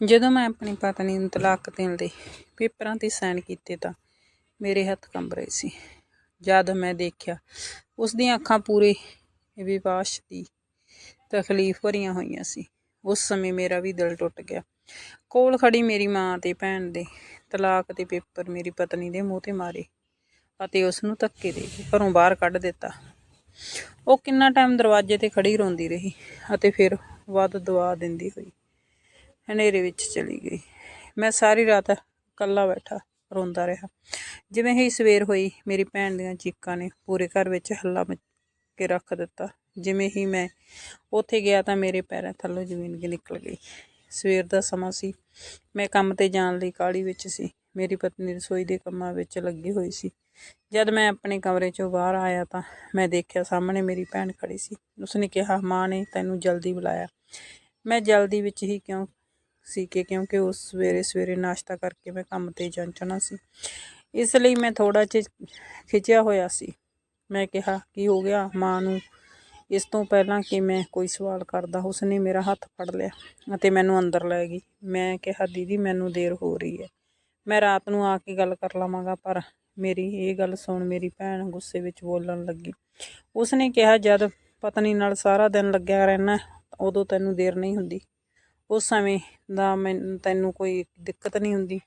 ਜਦੋਂ ਮੈਂ ਆਪਣੀ ਪਤਨੀ ਨੂੰ ਤਲਾਕ ਦੇਣ ਲਈ ਪੇਪਰਾਂ 'ਤੇ ਸਾਈਨ ਕੀਤੇ ਤਾਂ ਮੇਰੇ ਹੱਥ ਕੰਬ ਰਹੇ ਸੀ। ਜਦ ਮੈਂ ਦੇਖਿਆ ਉਸ ਦੀਆਂ ਅੱਖਾਂ ਪੂਰੇ ਵਿਵਾਸ਼ ਦੀ ਤਕਲੀਫ ਭਰੀਆਂ ਹੋਈਆਂ ਸੀ। ਉਸ ਸਮੇਂ ਮੇਰਾ ਵੀ ਦਿਲ ਟੁੱਟ ਗਿਆ। ਕੋਲ ਖੜੀ ਮੇਰੀ ਮਾਂ ਤੇ ਭੈਣ ਦੇ ਤਲਾਕ ਦੇ ਪੇਪਰ ਮੇਰੀ ਪਤਨੀ ਦੇ ਮੂੰਹ ਤੇ ਮਾਰੇ ਅਤੇ ਉਸ ਨੂੰ ਧੱਕੇ ਦੇ ਕੇ ਘਰੋਂ ਬਾਹਰ ਕੱਢ ਦਿੱਤਾ। ਉਹ ਕਿੰਨਾ ਟਾਈਮ ਦਰਵਾਜ਼ੇ ਤੇ ਖੜੀ ਰੋਂਦੀ ਰਹੀ ਅਤੇ ਫਿਰ ਵੱਧ ਦਵਾ ਦਿੰਦੀ ਹੋਈ। ਹਨੇਰੇ ਵਿੱਚ ਚਲੀ ਗਈ। ਮੈਂ ਸਾਰੀ ਰਾਤ ਇਕੱਲਾ ਬੈਠਾ ਰੋਂਦਾ ਰਿਹਾ। ਜਿਵੇਂ ਹੀ ਸਵੇਰ ਹੋਈ, ਮੇਰੀ ਭੈਣ ਦੀਆਂ ਚੀਕਾਂ ਨੇ ਪੂਰੇ ਘਰ ਵਿੱਚ ਹੱਲਾ ਮਚ ਕੇ ਰੱਖ ਦਿੱਤਾ। ਜਿਵੇਂ ਹੀ ਮੈਂ ਉੱਥੇ ਗਿਆ ਤਾਂ ਮੇਰੇ ਪੈਰਾਂ ਥੱਲੋਂ ਜ਼ਮੀਨ ਨਿਕਲ ਗਈ। ਸਵੇਰ ਦਾ ਸਮਾਂ ਸੀ। ਮੈਂ ਕੰਮ ਤੇ ਜਾਣ ਲਈ ਕਾਹਲੀ ਵਿੱਚ ਸੀ। ਮੇਰੀ ਪਤਨੀ ਰਸੋਈ ਦੇ ਕੰਮਾਂ ਵਿੱਚ ਲੱਗੀ ਹੋਈ ਸੀ। ਜਦ ਮੈਂ ਆਪਣੇ ਕਮਰੇ ਚੋਂ ਬਾਹਰ ਆਇਆ ਤਾਂ ਮੈਂ ਦੇਖਿਆ ਸਾਹਮਣੇ ਮੇਰੀ ਭੈਣ ਖੜੀ ਸੀ। ਉਸਨੇ ਕਿਹਾ, ਮਾਂ ਨੇ ਤੈਨੂੰ ਜਲਦੀ ਬੁਲਾਇਆ। ਮੈਂ ਜਲਦੀ ਵਿੱਚ ਹੀ ਕਿਉਂ ਸੀ ਕਿ ਕਿਉਂਕਿ ਉਸ ਸਵੇਰੇ ਸਵੇਰੇ ਨਾਸ਼ਤਾ ਕਰਕੇ ਮੈਂ ਕੰਮ ਤੇ ਜਾਣਾ ਸੀ। ਇਸ ਲਈ ਮੈਂ ਥੋੜਾ ਜਿਹਾ ਖਿਚਿਆ ਹੋਇਆ ਸੀ। ਮੈਂ ਕਿਹਾ, ਕੀ ਹੋ ਗਿਆ? ਮਾਂ ਨੂੰ ਇਸ ਤੋਂ ਪਹਿਲਾਂ ਕਿ ਮੈਂ ਕੋਈ ਸਵਾਲ ਕਰਦਾ, ਉਸਨੇ ਮੇਰਾ ਹੱਥ ਫੜ ਲਿਆ ਅਤੇ ਮੈਨੂੰ ਅੰਦਰ ਲੈ ਗਈ। ਮੈਂ ਕਿਹਾ, ਦੀਦੀ, ਮੈਨੂੰ ਦੇਰ ਹੋ ਰਹੀ ਹੈ। ਮੈਂ ਰਾਤ ਨੂੰ ਆ ਕੇ ਗੱਲ ਕਰ ਲਵਾਂਗਾ, ਪਰ ਮੇਰੀ ਇਹ ਗੱਲ ਸੁਣ, ਮੇਰੀ ਭੈਣ ਗੁੱਸੇ ਵਿੱਚ ਬੋਲਣ ਲੱਗੀ। ਉਸਨੇ ਕਿਹਾ, ਜਦ ਪਤਨੀ ਨਾਲ ਸਾਰਾ ਦਿਨ ਲੱਗਿਆ ਰਹਿਣਾ, ਉਦੋਂ ਤੈਨੂੰ ਦੇਰ ਨਹੀਂ ਹੁੰਦੀ। ਉਸ ਸਮੇਂ ਦਾ ਮੈਨੂੰ, ਤੈਨੂੰ ਕੋਈ ਦਿੱਕਤ ਨਹੀਂ ਹੁੰਦੀ।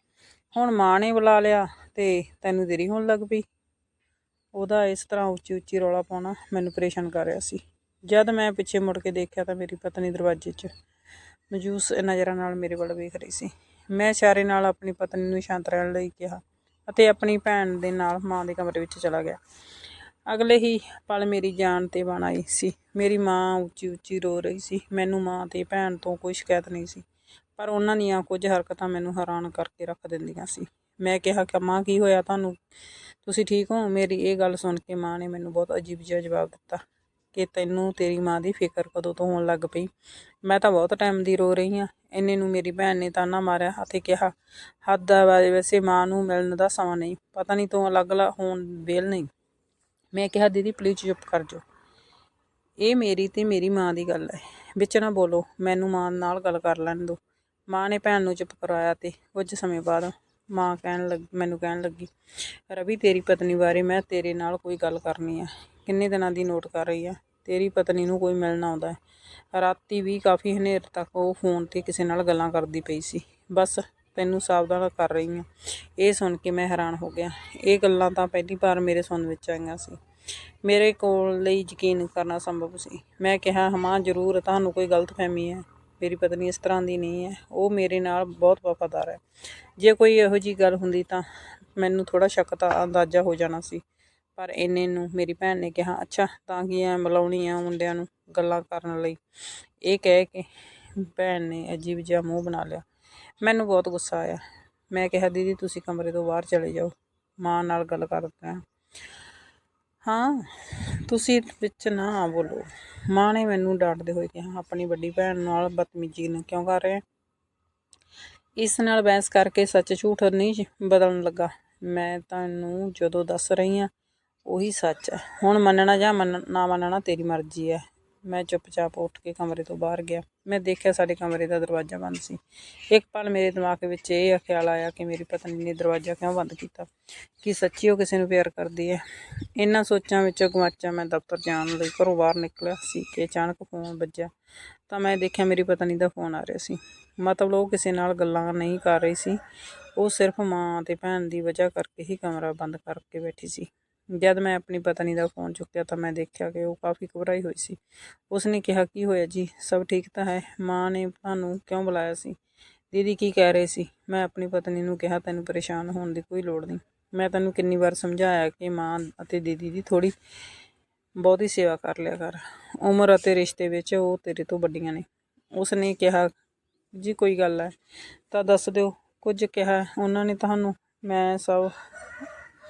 ਹੁਣ ਮਾਂ ਨੇ ਬੁਲਾ ਲਿਆ ਤੇ ਤੈਨੂੰ ਦੇਰੀ ਹੋਣ ਲੱਗ ਪਈ। ਉਹਦਾ ਇਸ ਤਰ੍ਹਾਂ ਉੱਚੀ ਉੱਚੀ ਰੌਲਾ ਪਾਉਣਾ ਮੈਨੂੰ ਪਰੇਸ਼ਾਨ ਕਰ ਰਿਹਾ ਸੀ। ਜਦ ਮੈਂ ਪਿੱਛੇ ਮੁੜ ਕੇ ਦੇਖਿਆ ਤਾਂ ਮੇਰੀ ਪਤਨੀ ਦਰਵਾਜ਼ੇ 'ਚ ਮਜੂਸ ਨਜ਼ਰਾਂ ਨਾਲ ਮੇਰੇ ਵੱਲ ਵੇਖ ਰਹੀ ਸੀ। ਮੈਂ ਇਸ਼ਾਰੇ ਨਾਲ ਆਪਣੀ ਪਤਨੀ ਨੂੰ ਸ਼ਾਂਤ ਰਹਿਣ ਲਈ ਕਿਹਾ ਅਤੇ ਆਪਣੀ ਭੈਣ ਦੇ ਨਾਲ ਮਾਂ ਦੇ ਕਮਰੇ ਵਿੱਚ ਚਲਾ ਗਿਆ। ਅਗਲੇ ਹੀ ਪਲ ਮੇਰੀ ਜਾਨ ਤੇ ਬਣ ਆਈ ਸੀ। ਮੇਰੀ ਮਾਂ ਉੱਚੀ ਉੱਚੀ ਰੋ ਰਹੀ ਸੀ। ਮੈਨੂੰ ਮਾਂ ਤੇ ਭੈਣ ਤੋਂ ਕੋਈ ਸ਼ਿਕਾਇਤ ਨਹੀਂ ਸੀ। ਪਰ ਉਹਨਾਂ ਦੀਆਂ ਕੁਝ ਹਰਕਤਾਂ ਮੈਨੂੰ ਹੈਰਾਨ ਕਰਕੇ ਰੱਖ ਦਿੰਦੀਆਂ ਸੀ। ਮੈਂ ਕਿਹਾ ਕਿ ਮਾਂ, ਕੀ ਹੋਇਆ ਤੁਹਾਨੂੰ? ਤੁਸੀਂ ਠੀਕ ਹੋ? ਮੇਰੀ ਇਹ ਗੱਲ ਸੁਣ ਕੇ ਮਾਂ ਨੇ ਮੈਨੂੰ ਬਹੁਤ ਅਜੀਬ ਜਿਹਾ ਜਵਾਬ ਦਿੱਤਾ ਕਿ ਤੈਨੂੰ ਤੇਰੀ ਮਾਂ ਦੀ ਫਿਕਰ ਕਦੋਂ ਤੋਂ ਹੋਣ ਲੱਗ ਪਈ? ਮੈਂ ਤਾਂ ਬਹੁਤ ਟਾਈਮ ਦੀ ਰੋ ਰਹੀ ਹਾਂ। ਇੰਨੇ ਨੂੰ ਮੇਰੀ ਭੈਣ ਨੇ ਤਾਨਾ ਮਾਰਿਆ ਅਤੇ ਕਿਹਾ, ਹੱਦ ਆ ਵਾ- ਵੈਸੇ ਮਾਂ ਨੂੰ ਮਿਲਣ ਦਾ ਸਮਾਂ ਨਹੀਂ। ਪਤਾ ਨਹੀਂ ਤੂੰ ਅਲੱਗ-ਅਲੱਗ ਹੋਣ ਵੇਲ ਨਹੀਂ। ਮੈਂ ਕਿਹਾ, ਦੀਦੀ ਪਲੀਜ਼ ਚੁੱਪ ਕਰ ਜਾਓ। ਇਹ ਮੇਰੀ ਤੇ ਮੇਰੀ ਮਾਂ ਦੀ ਗੱਲ ਹੈ। ਵਿੱਚ ਨਾ ਬੋਲੋ, ਮੈਨੂੰ ਮਾਂ ਨਾਲ ਗੱਲ ਕਰ ਲੈਣ ਦਿਓ। ਮਾਂ ਨੇ ਭੈਣ ਨੂੰ ਚੁੱਪ ਕਰਾਇਆ ਤੇ ਕੁਝ ਸਮੇਂ ਬਾਅਦ ਮਾਂ ਕਹਿਣ ਲੱਗ, ਮੈਨੂੰ ਕਹਿਣ ਲੱਗੀ, ਰਵੀ, ਤੇਰੀ ਪਤਨੀ ਬਾਰੇ ਮੈਂ ਤੇਰੇ ਨਾਲ ਕੋਈ ਗੱਲ ਕਰਨੀ ਆ। ਕਿੰਨੇ ਦਿਨਾਂ ਦੀ ਨੋਟ ਕਰ ਰਹੀ ਆ? ਤੇਰੀ ਪਤਨੀ ਨੂੰ ਕੋਈ ਮਿਲਣ ਆਉਂਦਾ ਹੈ? ਰਾਤੀ ਵੀ ਕਾਫੀ ਹਨੇਰ ਤੱਕ ਉਹ ਫੋਨ ਤੇ ਕਿਸੇ ਨਾਲ ਗੱਲਾਂ ਕਰਦੀ ਪਈ ਸੀ। ਬਸ ਤੈਨੂੰ ਸਾਵਧਾਨ ਕਰ ਰਹੀ ਹਾਂ। ਇਹ ਸੁਣ ਕੇ ਮੈਂ ਹੈਰਾਨ ਹੋ ਗਿਆ। ਇਹ ਗੱਲਾਂ ਤਾਂ ਪਹਿਲੀ ਵਾਰ ਮੇਰੇ ਸੁਣ ਵਿੱਚ ਆਈਆਂ ਸੀ। ਮੇਰੇ ਕੋਲ ਲਈ ਯਕੀਨ ਕਰਨਾ ਸੰਭਵ ਸੀ। ਮੈਂ ਕਿਹਾ, ਹਮਾਂ, ਜ਼ਰੂਰ, ਤੁਹਾਨੂੰ ਕੋਈ ਗਲਤਫਹਿਮੀ ਹੈ। ਮੇਰੀ ਪਤਨੀ ਇਸ ਤਰ੍ਹਾਂ ਦੀ ਨਹੀਂ ਹੈ। ਉਹ ਮੇਰੇ ਨਾਲ ਬਹੁਤ ਵਫਾਦਾਰ ਹੈ। ਜੇ ਕੋਈ ਇਹੋ ਜੀ ਗੱਲ ਹੁੰਦੀ ਤਾਂ ਮੈਨੂੰ ਥੋੜਾ ਸ਼ੱਕ ਤਾਂ ਅੰਦਾਜ਼ਾ ਹੋ ਜਾਣਾ ਸੀ। ਪਰ ਇੰਨੇ ਨੂੰ ਮੇਰੀ ਭੈਣ ਨੇ ਕਿਹਾ, ਅੱਛਾ, ਤਾਂ ਕੀ ਐ ਮਿਲਾਉਣੀ ਆ ਮੁੰਡਿਆਂ ਨੂੰ ਗੱਲਾਂ ਕਰਨ ਲਈ? ਇਹ ਕਹਿ ਕੇ ਭੈਣ ਨੇ ਅਜੀਬ ਜਿਹਾ ਮੂੰਹ ਬਣਾ ਲਿਆ। ਮੈਨੂੰ ਬਹੁਤ ਗੁੱਸਾ ਆਇਆ। ਮੈਂ ਕਿਹਾ, ਦੀਦੀ, ਤੁਸੀਂ ਕਮਰੇ ਤੋਂ ਬਾਹਰ ਚਲੇ ਜਾਓ। ਮਾਂ ਨਾਲ ਗੱਲ ਕਰਦੇ ਹਾਂ। ਹਾਂ, ਤੁਸੀਂ ਵਿੱਚ ਨਾ ਬੋਲੋ। ਮਾਂ ਨੇ ਮੈਨੂੰ ਡਾਂਟਦੇ ਹੋਏ ਕਿਹਾ, ਆਪਣੀ ਵੱਡੀ ਭੈਣ ਨਾਲ ਬਦਤਮੀਜ਼ੀ ਨਾ ਕਿਉਂ ਕਰ ਰਹੇ? ਇਸ ਨਾਲ ਬਹਿਸ ਕਰਕੇ ਸੱਚ ਝੂਠ ਨਹੀਂ ਬਦਲਣ ਲੱਗਾ। ਮੈਂ ਤੁਹਾਨੂੰ ਜਦੋਂ ਦੱਸ ਰਹੀ ਹਾਂ, ਉਹੀ ਸੱਚ ਹੈ। ਹੁਣ ਮੰਨਣਾ ਜਾਂ ਮੰਨ- ਨਾ ਮੰਨਣਾ ਤੇਰੀ ਮਰਜ਼ੀ ਹੈ। ਮੈਂ ਚੁੱਪਚਾਪ ਉੱਠ ਕੇ ਕਮਰੇ ਤੋਂ ਬਾਹਰ ਗਿਆ। ਮੈਂ ਦੇਖਿਆ ਸਾਡੇ ਕਮਰੇ ਦਾ ਦਰਵਾਜ਼ਾ ਬੰਦ ਸੀ। ਇੱਕ ਪਲ ਮੇਰੇ ਦਿਮਾਗ ਵਿੱਚ ਇਹ ਖਿਆਲ ਆਇਆ ਕਿ ਮੇਰੀ ਪਤਨੀ ਨੇ ਦਰਵਾਜ਼ਾ ਕਿਉਂ ਬੰਦ ਕੀਤਾ? ਕਿ ਸੱਚੀ ਉਹ ਕਿਸੇ ਨੂੰ ਪਿਆਰ ਕਰਦੀ ਹੈ? ਇਹਨਾਂ ਸੋਚਾਂ ਵਿੱਚੋਂ ਗਵਾਚਾ ਮੈਂ ਦਫ਼ਤਰ ਜਾਣ ਲਈ ਘਰੋਂ ਬਾਹਰ ਨਿਕਲਿਆ ਸੀ ਕਿ ਅਚਾਨਕ ਫੋਨ ਵੱਜਿਆ। ਤਾਂ ਮੈਂ ਦੇਖਿਆ ਮੇਰੀ ਪਤਨੀ ਦਾ ਫੋਨ ਆ ਰਿਹਾ ਸੀ। ਮਤਲਬ ਉਹ ਕਿਸੇ ਨਾਲ ਗੱਲਾਂ ਨਹੀਂ ਕਰ ਰਹੀ ਸੀ। ਉਹ ਸਿਰਫ ਮਾਂ ਤੇ ਭੈਣ ਦੀ ਵਜ੍ਹਾ ਕਰਕੇ ਹੀ ਕਮਰਾ ਬੰਦ ਕਰਕੇ ਬੈਠੀ ਸੀ। ਜਦ ਮੈਂ ਆਪਣੀ ਪਤਨੀ ਦਾ ਫੋਨ ਚੁੱਕਿਆ ਤਾਂ ਮੈਂ ਦੇਖਿਆ ਕਿ ਉਹ ਕਾਫੀ ਘਬਰਾਈ ਹੋਈ ਸੀ। ਉਸਨੇ ਕਿਹਾ, ਕੀ ਹੋਇਆ ਜੀ? ਸਭ ਠੀਕ ਤਾਂ ਹੈ? ਮਾਂ ਨੇ ਤੁਹਾਨੂੰ ਕਿਉਂ ਬੁਲਾਇਆ ਸੀ? ਦੀਦੀ ਕੀ ਕਹਿ ਰਹੇ ਸੀ? ਮੈਂ ਆਪਣੀ ਪਤਨੀ ਨੂੰ ਕਿਹਾ, ਤੈਨੂੰ ਪਰੇਸ਼ਾਨ ਹੋਣ ਦੀ ਕੋਈ ਲੋੜ ਨਹੀਂ। ਮੈਂ ਤੈਨੂੰ ਕਿੰਨੀ ਵਾਰ ਸਮਝਾਇਆ ਕਿ ਮਾਂ ਅਤੇ ਦੀਦੀ ਦੀ ਥੋੜੀ ਬਹੁਤੀ ਸੇਵਾ ਕਰ ਲਿਆ ਕਰ। ਉਮਰ ਅਤੇ ਰਿਸ਼ਤੇ ਵਿੱਚ ਉਹ ਤੇਰੇ ਤੋਂ ਵੱਡੀਆਂ ਨੇ। ਉਸਨੇ ਕਿਹਾ, ਜੀ, ਕੋਈ ਗੱਲ ਹੈ। ਤਾਂ ਦੱਸ ਦਿਓ। ਕੁਝ ਕਿਹਾ, ਉਹਨਾਂ ਨੇ ਤੁਹਾਨੂੰ? ਮੈਂ ਸਭ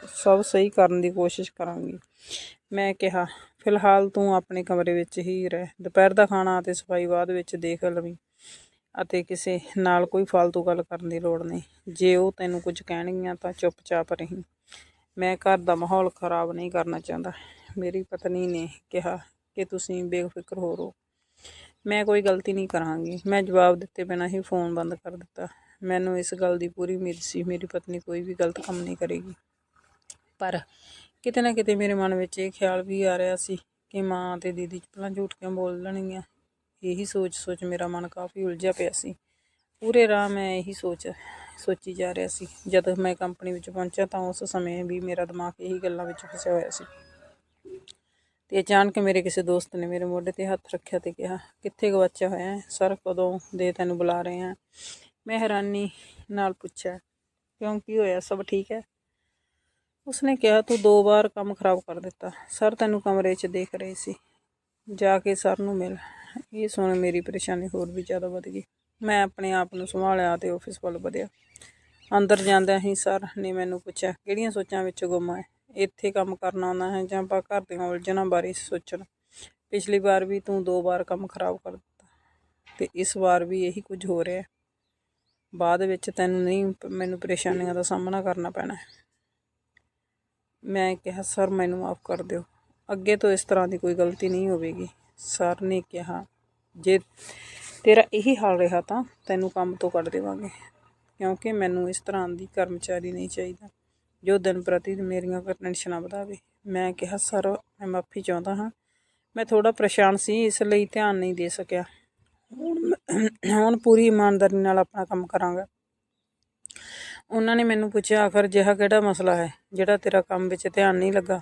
ਸਭ ਸਹੀ ਕਰਨ ਦੀ ਕੋਸ਼ਿਸ਼ ਕਰਾਂਗੀ। ਮੈਂ ਕਿਹਾ, ਫਿਲਹਾਲ ਤੂੰ ਆਪਣੇ ਕਮਰੇ ਵਿੱਚ ਹੀ ਰਹਿ। ਦੁਪਹਿਰ ਦਾ ਖਾਣਾ ਅਤੇ ਸਫ਼ਾਈ ਬਾਅਦ ਵਿੱਚ ਦੇਖ ਲਵੀਂ ਅਤੇ ਕਿਸੇ ਨਾਲ ਕੋਈ ਫालतू ਗੱਲ ਕਰਨ ਦੀ ਲੋੜ ਨਹੀਂ। ਜੇ ਉਹ ਤੈਨੂੰ ਕੁਝ ਕਹਿਣਗੀਆਂ ਤਾਂ ਚੁੱਪਚਾਪ ਰਹੀਂ। ਮੈਂ ਘਰ ਦਾ ਮਾਹੌਲ ਖਰਾਬ ਨਹੀਂ ਕਰਨਾ ਚਾਹੁੰਦਾ। ਮੇਰੀ ਪਤਨੀ ਨੇ ਕਿਹਾ ਕਿ ਤੁਸੀਂ ਬੇਫਿਕਰ ਹੋ ਰਹੋ ਮੈਂ ਕੋਈ ਗਲਤੀ ਨਹੀਂ ਕਰਾਂਗੀ। ਮੈਂ ਜਵਾਬ ਦਿੱਤੇ ਬਿਨਾਂ ਹੀ ਫੋਨ ਬੰਦ ਕਰ ਦਿੱਤਾ। ਮੈਨੂੰ ਇਸ ਗੱਲ ਦੀ ਪੂਰੀ ਉਮੀਦ ਸੀ। ਮੇਰੀ ਪਤਨੀ ਕੋਈ ਵੀ ਗਲਤ ਕੰਮ ਨਹੀਂ ਕਰੇਗੀ। ਪਰ ਕਿਤੇ ਨਾ ਕਿਤੇ ਮੇਰੇ ਮਨ ਵਿੱਚ ਇਹ ਖਿਆਲ ਵੀ ਆ ਰਿਹਾ ਸੀ ਕਿ ਮਾਂ ਤੇ ਦੀਦੀ ਭਲਾ ਝੂਠ ਕਿਉਂ ਬੋਲਣਗੀਆਂ ਇਹੀ ਸੋਚ ਸੋਚ ਮੇਰਾ ਮਨ ਕਾਫੀ ਉਲਝਿਆ ਪਿਆ ਸੀ। ਪੂਰੇ ਰਾਹ ਮੈਂ ਇਹੀ ਸੋਚ, ਸੋਚੀ ਜਾ ਰਿਹਾ ਸੀ। ਜਦ ਮੈਂ ਕੰਪਨੀ ਵਿੱਚ ਪਹੁੰਚਿਆ ਤਾਂ ਉਸ ਸਮੇਂ ਵੀ ਮੇਰਾ ਦਿਮਾਗ ਇਹੀ ਗੱਲਾਂ ਵਿੱਚ ਫਸਿਆ ਹੋਇਆ ਸੀ। ਤੇ ਅਚਾਨਕ ਮੇਰੇ ਕਿਸੇ ਦੋਸਤ ਨੇ ਮੇਰੇ ਮੋਢੇ ਤੇ ਹੱਥ ਰੱਖਿਆ ਤੇ ਕਿਹਾ, ਕਿੱਥੇ ਗਵਾਚਿਆ ਹੋਇਆ ਹੈ? ਸਰ, ਕਦੋਂ ਦੇ ਤੈਨੂੰ ਬੁਲਾ ਰਹੇ ਆ ਮੈਂ ਹੈਰਾਨੀ ਨਾਲ ਪੁੱਛਿਆ, ਕਿਉਂ, ਕੀ ਹੋਇਆ? ਸਭ ਠੀਕ ਹੈ? ਉਸਨੇ ਕਿਹਾ, ਤੂੰ ਦੋ ਵਾਰ ਕੰਮ ਖਰਾਬ ਕਰ ਦਿੱਤਾ। ਸਰ, ਤੈਨੂੰ ਕਮਰੇ 'ਚ ਦੇਖ ਰਹੇ ਸੀ। ਜਾ ਕੇ ਸਰ ਨੂੰ ਮਿਲ। ਇਹ ਸੁਣ ਮੇਰੀ ਪਰੇਸ਼ਾਨੀ ਹੋਰ ਵੀ ਜ਼ਿਆਦਾ ਵੱਧ ਗਈ। ਮੈਂ ਆਪਣੇ ਆਪ ਨੂੰ ਸੰਭਾਲਿਆ ਤੇ ਆਫਿਸ ਵੱਲ ਵਧਿਆ। ਅੰਦਰ ਜਾਂਦਿਆਂ ਹੀ ਸਰ ਨੇ ਮੈਨੂੰ ਪੁੱਛਿਆ, ਕਿਹੜੀਆਂ ਸੋਚਾਂ ਵਿੱਚ ਗੁੰਮ ਹੈ ਇੱਥੇ ਕੰਮ ਕਰਨਾ ਆਉਂਦਾ ਹੈ ਜਾਂ ਆਪਾਂ ਘਰ ਦੀਆਂ ਉਲਝਣਾਂ ਬਾਰੇ ਸੋਚਣ? ਪਿਛਲੀ ਵਾਰ ਵੀ ਤੂੰ ਦੋ ਵਾਰ ਕੰਮ ਖਰਾਬ ਕਰ ਦਿੱਤਾ ਤੇ ਇਸ ਵਾਰ ਵੀ ਇਹੀ ਕੁਝ ਹੋ ਰਿਹਾ ਬਾਅਦ ਵਿੱਚ ਤੈਨੂੰ ਨਹੀਂ, ਮੈਨੂੰ ਪਰੇਸ਼ਾਨੀਆਂ ਦਾ ਸਾਹਮਣਾ ਕਰਨਾ ਪੈਣਾ ਹੈ। ਮੈਂ ਕਿਹਾ, ਸਰ, ਮੈਨੂੰ ਮਾਫ ਕਰ ਦਿਓ। ਅੱਗੇ ਤੋਂ ਇਸ ਤਰ੍ਹਾਂ ਦੀ ਕੋਈ ਗਲਤੀ ਨਹੀਂ ਹੋਵੇਗੀ। ਸਰ ਨੇ ਕਿਹਾ, ਜੇ ਤੇਰਾ ਇਹੀ ਹਾਲ ਰਿਹਾ ਤਾਂ ਤੈਨੂੰ ਕੰਮ ਤੋਂ ਕੱਢ ਦੇਵਾਂਗੇ, ਕਿਉਂਕਿ ਮੈਨੂੰ ਇਸ ਤਰ੍ਹਾਂ ਦੀ ਕਰਮਚਾਰੀ ਨਹੀਂ ਚਾਹੀਦਾ, ਜੋ ਦਿਨ ਪ੍ਰਤੀ ਮੇਰੀਆਂ ਟੈਨਸ਼ਨਾਂ ਵਧਾਵੇ। ਮੈਂ ਕਿਹਾ, ਸਰ, ਮੈਂ ਮਾਫੀ ਚਾਹੁੰਦਾ ਹਾਂ। ਮੈਂ ਥੋੜਾ ਪਰੇਸ਼ਾਨ ਸੀ, ਇਸ ਲਈ ਧਿਆਨ ਨਹੀਂ ਦੇ ਸਕਿਆ। ਹੁਣ ਹੁਣ ਪੂਰੀ ਇਮਾਨਦਾਰੀ ਨਾਲ ਆਪਣਾ ਕੰਮ ਕਰਾਂਗਾ। ਉਹਨਾਂ ਨੇ ਮੈਨੂੰ ਪੁੱਛਿਆ, ਆਖਰ ਜਿਹਾ ਕਿਹੜਾ ਮਸਲਾ ਹੈ? ਜਿਹੜਾ ਤੇਰਾ ਕੰਮ ਵਿੱਚ ਧਿਆਨ ਨਹੀਂ ਲੱਗਾ?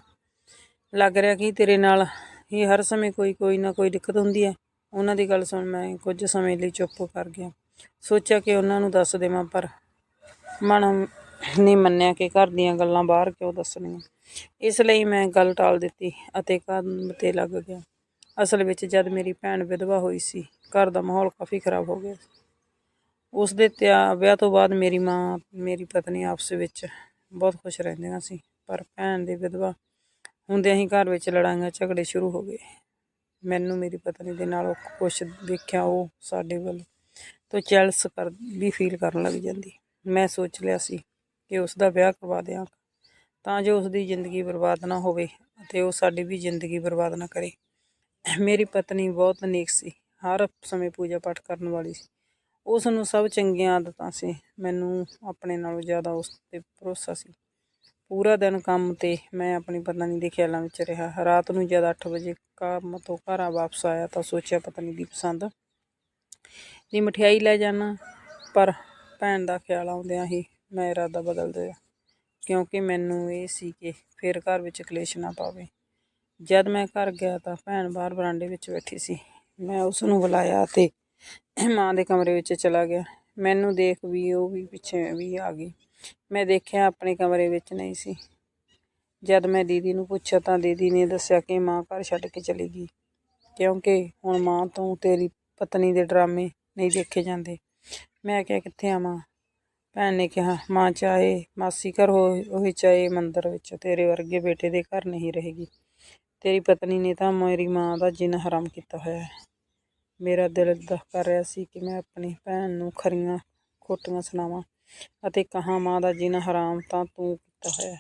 ਲੱਗ ਰਿਹਾ ਕਿ ਤੇਰੇ ਨਾਲ ਹੀ ਹਰ ਸਮੇਂ ਕੋਈ ਕੋਈ ਨਾ ਕੋਈ ਦਿੱਕਤ ਹੁੰਦੀ ਹੈ। ਉਹਨਾਂ ਦੀ ਗੱਲ ਸੁਣ, ਮੈਂ ਕੁਝ ਸਮੇਂ ਲਈ ਚੁੱਪ ਕਰ ਗਿਆ। ਸੋਚਿਆ ਕਿ ਉਹਨਾਂ ਨੂੰ ਦੱਸ ਦੇਵਾਂ, ਪਰ ਮਨ ਨਹੀਂ ਮੰਨਿਆ ਕਿ ਘਰ ਦੀਆਂ ਗੱਲਾਂ ਬਾਹਰ ਕਿਉਂ ਦੱਸਣੀਆਂ ਇਸ ਲਈ ਮੈਂ ਗੱਲ ਟਾਲ ਦਿੱਤੀ ਅਤੇ ਕੰਮ ਤੇ ਲੱਗ ਗਿਆ। ਅਸਲ ਵਿੱਚ ਜਦ ਮੇਰੀ ਭੈਣ ਵਿਧਵਾ ਹੋਈ ਸੀ, ਘਰ ਦਾ ਮਾਹੌਲ ਕਾਫੀ ਖਰਾਬ ਹੋ ਗਿਆ ਸੀ। ਉਸ ਦੇ ਤਿਆ, ਵਿਆਹ ਤੋਂ ਬਾਅਦ ਮੇਰੀ ਮਾਂ, ਮੇਰੀ ਪਤਨੀ ਆਪਸ ਵਿੱਚ ਬਹੁਤ ਖੁਸ਼ ਰਹਿੰਦੀਆਂ ਸੀ, ਪਰ ਭੈਣ ਦੇ ਵਿਧਵਾ ਹੁੰਦਿਆਂ ਹੀ ਘਰ ਵਿੱਚ ਲੜਾਈਆਂ, ਝਗੜੇ ਸ਼ੁਰੂ ਹੋ ਗਏ। ਮੈਨੂੰ ਮੇਰੀ ਪਤਨੀ ਦੇ ਨਾਲ ਕੁਛ ਦੇਖਿਆ, ਉਹ ਸਾਡੇ ਵੱਲ ਤੋਂ ਚੈਲਸ ਕਰ, ਵੀ ਫੀਲ ਕਰਨ ਲੱਗ ਜਾਂਦੀ। ਮੈਂ ਸੋਚ ਲਿਆ ਸੀ ਕਿ ਉਸ ਦਾ ਵਿਆਹ ਕਰਵਾ ਦਿਆਂ, ਤਾਂ ਜੋ ਉਸ ਦੀ ਜ਼ਿੰਦਗੀ ਬਰਬਾਦ ਨਾ ਹੋਵੇ ਅਤੇ ਉਹ ਸਾਡੀ ਵੀ ਜ਼ਿੰਦਗੀ ਬਰਬਾਦ ਨਾ ਕਰੇ। ਮੇਰੀ ਪਤਨੀ ਬਹੁਤ ਨੇਕ ਸੀ, ਹਰ ਸਮੇਂ ਪੂਜਾ ਪਾਠ ਕਰਨ ਵਾਲੀ ਸੀ। ਉਸ ਨੂੰ ਸਭ ਚੰਗੀਆਂ ਆਦਤਾਂ ਸੀ। ਮੈਨੂੰ ਆਪਣੇ ਨਾਲੋਂ ਜ਼ਿਆਦਾ ਉਸ ਤੇ ਭਰੋਸਾ ਸੀ। ਪੂਰਾ ਦਿਨ ਕੰਮ ਤੇ ਮੈਂ ਆਪਣੀ ਪਤਨੀ ਦੇ ਖਿਆਲਾਂ ਵਿੱਚ ਰਿਹਾ। ਰਾਤ ਨੂੰ ਜਦ 8 ਵਜੇ ਕੰਮ ਤੋਂ ਘਰ ਵਾਪਸ ਆਇਆ ਤਾਂ ਸੋਚਿਆ, ਪਤਨੀ ਦੀ ਪਸੰਦ ਦੀ ਮਠਿਆਈ ਲੈ ਜਾਣਾ। ਪਰ ਭੈਣ ਦਾ ਖਿਆਲ ਆਉਂਦਿਆਂ ਹੀ ਮੈਂ ਇਰਾਦਾ ਬਦਲ ਦਿਆ ਕਿਉਂਕਿ ਮੈਨੂੰ ਇਹ ਸੀ ਕਿ ਫਿਰ ਘਰ ਵਿੱਚ ਕਲੇਸ਼ ਨਾ ਪਾਵੇ। ਜਦ ਮੈਂ ਘਰ ਗਿਆ ਤਾਂ ਭੈਣ ਬਾਹਰ ਬਰਾਂਡੇ ਵਿੱਚ ਬੈਠੀ ਸੀ। ਮੈਂ ਉਸ ਨੂੰ ਬੁਲਾਇਆ ਤੇ ਮਾਂ ਦੇ ਕਮਰੇ ਵਿੱਚ ਚਲਾ ਗਿਆ। ਮੈਨੂੰ ਦੇਖ ਵੀ ਉਹ ਵੀ ਪਿੱਛੇ ਵੀ ਆ ਗਈ। ਮੈਂ ਦੇਖਿਆ ਆਪਣੇ ਕਮਰੇ ਵਿੱਚ ਨਹੀਂ ਸੀ। ਜਦ ਮੈਂ ਦੀਦੀ ਨੂੰ ਪੁੱਛਿਆ ਤਾਂ ਦੀਦੀ ਨੇ ਦੱਸਿਆ ਕਿ ਮਾਂ ਘਰ ਛੱਡ ਕੇ ਚਲੀ ਗਈ। ਕਿਉਂਕਿ ਹੁਣ ਮਾਂ ਤੋਂ ਤੇਰੀ ਪਤਨੀ ਦੇ ਡਰਾਮੇ ਨਹੀਂ ਦੇਖੇ ਜਾਂਦੇ। ਮੈਂ ਕਿਹਾ, ਕਿੱਥੇ ਆਵਾਂ ਭੈਣ ਨੇ ਕਿਹਾ, ਮਾਂ ਚਾਹੇ ਮਾਸੀ ਘਰ ਹੋ ਚਾਹੇ ਮੰਦਰ ਵਿੱਚ, ਤੇਰੇ ਵਰਗੇ ਬੇਟੇ ਦੇ ਘਰ ਨਹੀਂ ਰਹੇਗੀ। ਤੇਰੀ ਪਤਨੀ ਨੇ ਤਾਂ ਮੇਰੀ ਮਾਂ ਦਾ ਜਿਨ ਹਰਾਮ ਕੀਤਾ ਹੋਇਆ ਹੈ। ਮੇਰਾ ਦਿਲ ਦੁੱਖ ਕਰ ਰਿਹਾ ਸੀ ਕਿ ਮੈਂ ਆਪਣੀ ਭੈਣ ਨੂੰ ਖਰੀਆਂ ਖੋਟੀਆਂ ਸੁਣਾਵਾਂ ਅਤੇ ਕਹਾਂ, ਮਾਂ ਦਾ ਜੀਣਾ ਹਰਾਮ ਤਾਂ ਤੂੰ ਕੀਤਾ ਹੋਇਆ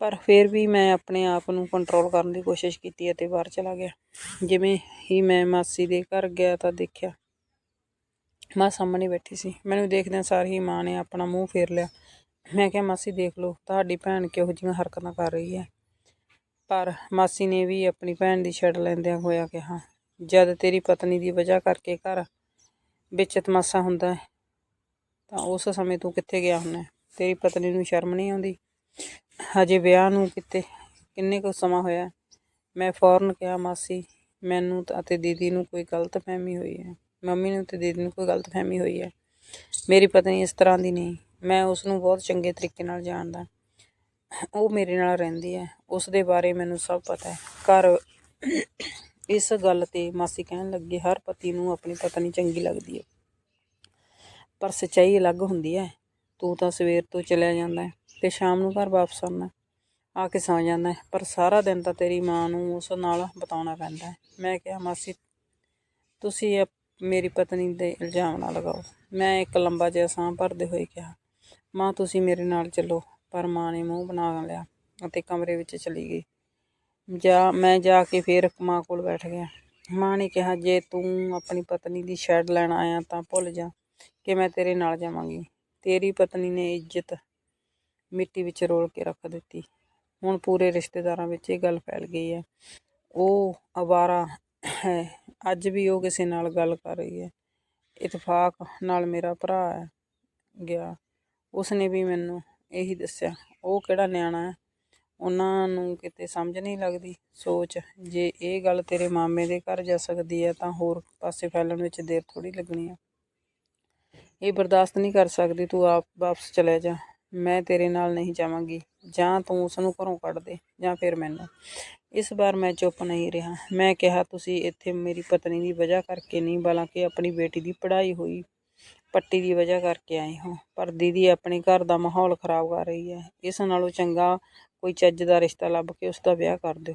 ਪਰ ਫਿਰ ਵੀ ਮੈਂ ਆਪਣੇ ਆਪ ਨੂੰ ਕੰਟਰੋਲ ਕਰਨ ਦੀ ਕੋਸ਼ਿਸ਼ ਕੀਤੀ ਅਤੇ ਬਾਹਰ ਚਲਾ ਗਿਆ। ਜਿਵੇਂ ਹੀ ਮੈਂ ਮਾਸੀ ਦੇ ਘਰ ਗਿਆ ਤਾਂ ਦੇਖਿਆ ਮਾਂ ਸਾਹਮਣੇ ਬੈਠੀ ਸੀ। ਮੈਨੂੰ ਦੇਖਦਿਆਂ ਸਾਰ ਹੀ ਮਾਂ ਨੇ ਆਪਣਾ ਮੂੰਹ ਫੇਰ ਲਿਆ। ਮੈਂ ਕਿਹਾ, ਮਾਸੀ, ਦੇਖ ਲਓ, ਤੁਹਾਡੀ ਭੈਣ ਕਿਹੋ ਜਿਹੀਆਂ ਹਰਕਤਾਂ ਕਰ ਰਹੀ ਹੈ। ਪਰ ਮਾਸੀ ਨੇ ਵੀ ਆਪਣੀ ਭੈਣ ਦੀ ਛੱਡ ਲੈਂਦਿਆਂ ਹੋਇਆ ਕਿਹਾ ਜਦ ਤੇਰੀ ਪਤਨੀ ਦੀ ਵਜ੍ਹਾ ਕਰਕੇ ਘਰ ਵਿੱਚ ਤਮਾਸ਼ਾ ਹੁੰਦਾ ਹੈ, ਤਾਂ ਉਸ ਸਮੇਂ ਤੂੰ ਕਿੱਥੇ ਗਿਆ ਹੁੰਨਾ ਤੇਰੀ ਪਤਨੀ ਨੂੰ ਸ਼ਰਮ ਨਹੀਂ ਆਉਂਦੀ? ਹਜੇ ਵਿਆਹ ਨੂੰ ਕਿਤੇ, ਕਿੰਨੇ ਕੁ ਸਮਾਂ ਹੋਇਆ ਮੈਂ ਫੌਰਨ ਕਿਹਾ, ਮਾਸੀ, ਮੈਨੂੰ ਅਤੇ ਦੀਦੀ ਨੂੰ ਕੋਈ ਗਲਤ ਫਹਿਮੀ ਹੋਈ ਹੈ। ਮੰਮੀ ਨੂੰ ਤੇ ਦੀਦੀ ਨੂੰ ਕੋਈ ਗਲਤ ਫਹਿਮੀ ਹੋਈ ਹੈ। ਮੇਰੀ ਪਤਨੀ ਇਸ ਤਰ੍ਹਾਂ ਦੀ ਨਹੀਂ। ਮੈਂ ਉਸ ਨੂੰ ਬਹੁਤ ਚੰਗੇ ਤਰੀਕੇ ਨਾਲ ਜਾਣਦਾ ਉਹ ਮੇਰੇ ਨਾਲ ਰਹਿੰਦੀ ਹੈ। ਉਸ ਦੇ ਬਾਰੇ ਮੈਨੂੰ ਸਭ ਪਤਾ ਹੈ। ਘਰ ਇਸ ਗੱਲ ਤੇ ਮਾਸੀ ਕਹਿਣ ਲੱਗੀ, ਹਰ ਪਤੀ ਨੂੰ ਆਪਣੀ ਪਤਨੀ ਚੰਗੀ ਲੱਗਦੀ ਹੈ ਪਰ ਸੱਚਾਈ ਅਲੱਗ ਹੁੰਦੀ ਹੈ ਤੂੰ ਤਾਂ ਸਵੇਰ ਤੋਂ ਚਲਿਆ ਜਾਂਦਾ ਹੈ ਤੇ ਸ਼ਾਮ ਨੂੰ ਘਰ ਵਾਪਸ ਆਉਂਦਾ ਆ ਕੇ ਸੌਂ ਜਾਂਦਾ ਹੈ ਪਰ ਸਾਰਾ ਦਿਨ ਤਾਂ ਤੇਰੀ ਮਾਂ ਨੂੰ ਉਸ ਨਾਲ ਬਿਤਾਉਣਾ ਪੈਂਦਾ ਹੈ ਮੈਂ ਕਿਹਾ, ਮਾਸੀ, ਤੁਸੀਂ ਅਪ- ਮੇਰੀ ਪਤਨੀ ਦੇ ਇਲਜ਼ਾਮ ਨਾ ਲਗਾਓ। ਮੈਂ ਇੱਕ ਲੰਬਾ ਜਿਹਾ ਸਾਹ ਭਰਦੇ ਹੋਏ ਕਿਹਾ, ਮਾਂ, ਤੁਸੀਂ ਮੇਰੇ ਨਾਲ ਚੱਲੋ। ਪਰ ਮਾਂ ਨੇ ਮੂੰਹ ਬਣਾ ਲਿਆ ਅਤੇ ਕਮਰੇ ਵਿੱਚ ਚਲੀ ਗਈ। ਜਾ, ਮੈਂ ਜਾ ਕੇ ਫੇਰ ਮਾਂ ਕੋਲ ਬੈਠ ਗਿਆ। ਮਾਂ ਨੇ ਕਿਹਾ, ਜੇ ਤੂੰ ਆਪਣੀ ਪਤਨੀ ਦੀ ਸ਼ੈਡ ਲੈਣ ਆਇਆ ਤਾਂ ਭੁੱਲ ਜਾ ਕਿ ਮੈਂ ਤੇਰੇ ਨਾਲ ਜਾਵਾਂਗੀ। ਤੇਰੀ ਪਤਨੀ ਨੇ ਇੱਜ਼ਤ ਮਿੱਟੀ ਵਿੱਚ ਰੋਲ ਕੇ ਰੱਖ ਦਿੱਤੀ। ਹੁਣ ਪੂਰੇ ਰਿਸ਼ਤੇਦਾਰਾਂ ਵਿੱਚ ਇਹ ਗੱਲ ਫੈਲ ਗਈ ਹੈ। ਉਹ ਅਵਾਰਾ ਹੈ। ਅੱਜ ਵੀ ਉਹ ਕਿਸੇ ਨਾਲ ਗੱਲ ਕਰ ਰਹੀ ਹੈ। ਇਤਫਾਕ ਨਾਲ ਮੇਰਾ ਭਰਾ ਹੈ ਗਿਆ। ਉਸਨੇ ਵੀ ਮੈਨੂੰ ਇਹੀ ਦੱਸਿਆ, ਉਹ ਕਿਹੜਾ ਨਿਆਣਾ ਹੈ? ਉਹਨਾਂ ਨੂੰ ਕਿਤੇ ਸਮਝ ਨਹੀਂ ਲੱਗਦੀ। ਸੋਚ, ਜੇ ਇਹ ਗੱਲ ਤੇਰੇ ਮਾਮੇ ਦੇ ਘਰ ਜਾ ਸਕਦੀ ਹੈ ਤਾਂ ਹੋਰ ਪਾਸੇ ਫੈਲਣ ਵਿੱਚ ਦੇਰ ਥੋੜੀ ਲੱਗਣੀ ਆ। ਇਹ ਬਰਦਾਸ਼ਤ ਨਹੀਂ ਕਰ ਸਕਦੀ, ਤੂੰ ਆਪ ਵਾਪਸ ਚਲੇ ਜਾ। ਮੈਂ ਤੇਰੇ ਨਾਲ ਨਹੀਂ ਜਾਵਾਂਗੀ। ਜਾਂ ਤੂੰ ਉਸ ਨੂੰ ਘਰੋਂ ਕੱਢ ਦੇ, ਜਾਂ ਫਿਰ ਮੈਨੂੰ। ਇਸ ਵਾਰ ਮੈਂ ਚੁੱਪ ਨਹੀਂ ਰਿਹਾ। ਮੈਂ ਕਿਹਾ, ਤੁਸੀਂ ਇੱਥੇ ਮੇਰੀ ਪਤਨੀ ਦੀ ਵਜ੍ਹਾ ਕਰਕੇ ਨਹੀਂ, ਬਲਕਿ ਆਪਣੀ ਬੇਟੀ ਦੀ ਪੜ੍ਹਾਈ ਹੋਈ। ਪੱਟੀ ਦੀ ਵਜ੍ਹਾ ਕਰਕੇ ਆਏ ਹੋ। ਪਰ ਦੀਦੀ, ਆਪਣੇ ਘਰ ਦਾ ਮਾਹੌਲ ਖਰਾਬ ਕਰ ਰਹੀ ਹੈ। ਇਸ ਨਾਲੋਂ ਚੰਗਾ ਕੋਈ ਚੱਜ ਦਾ ਰਿਸ਼ਤਾ ਲੱਭ ਕੇ ਉਸ ਦਾ ਵਿਆਹ ਕਰ ਦਿਓ।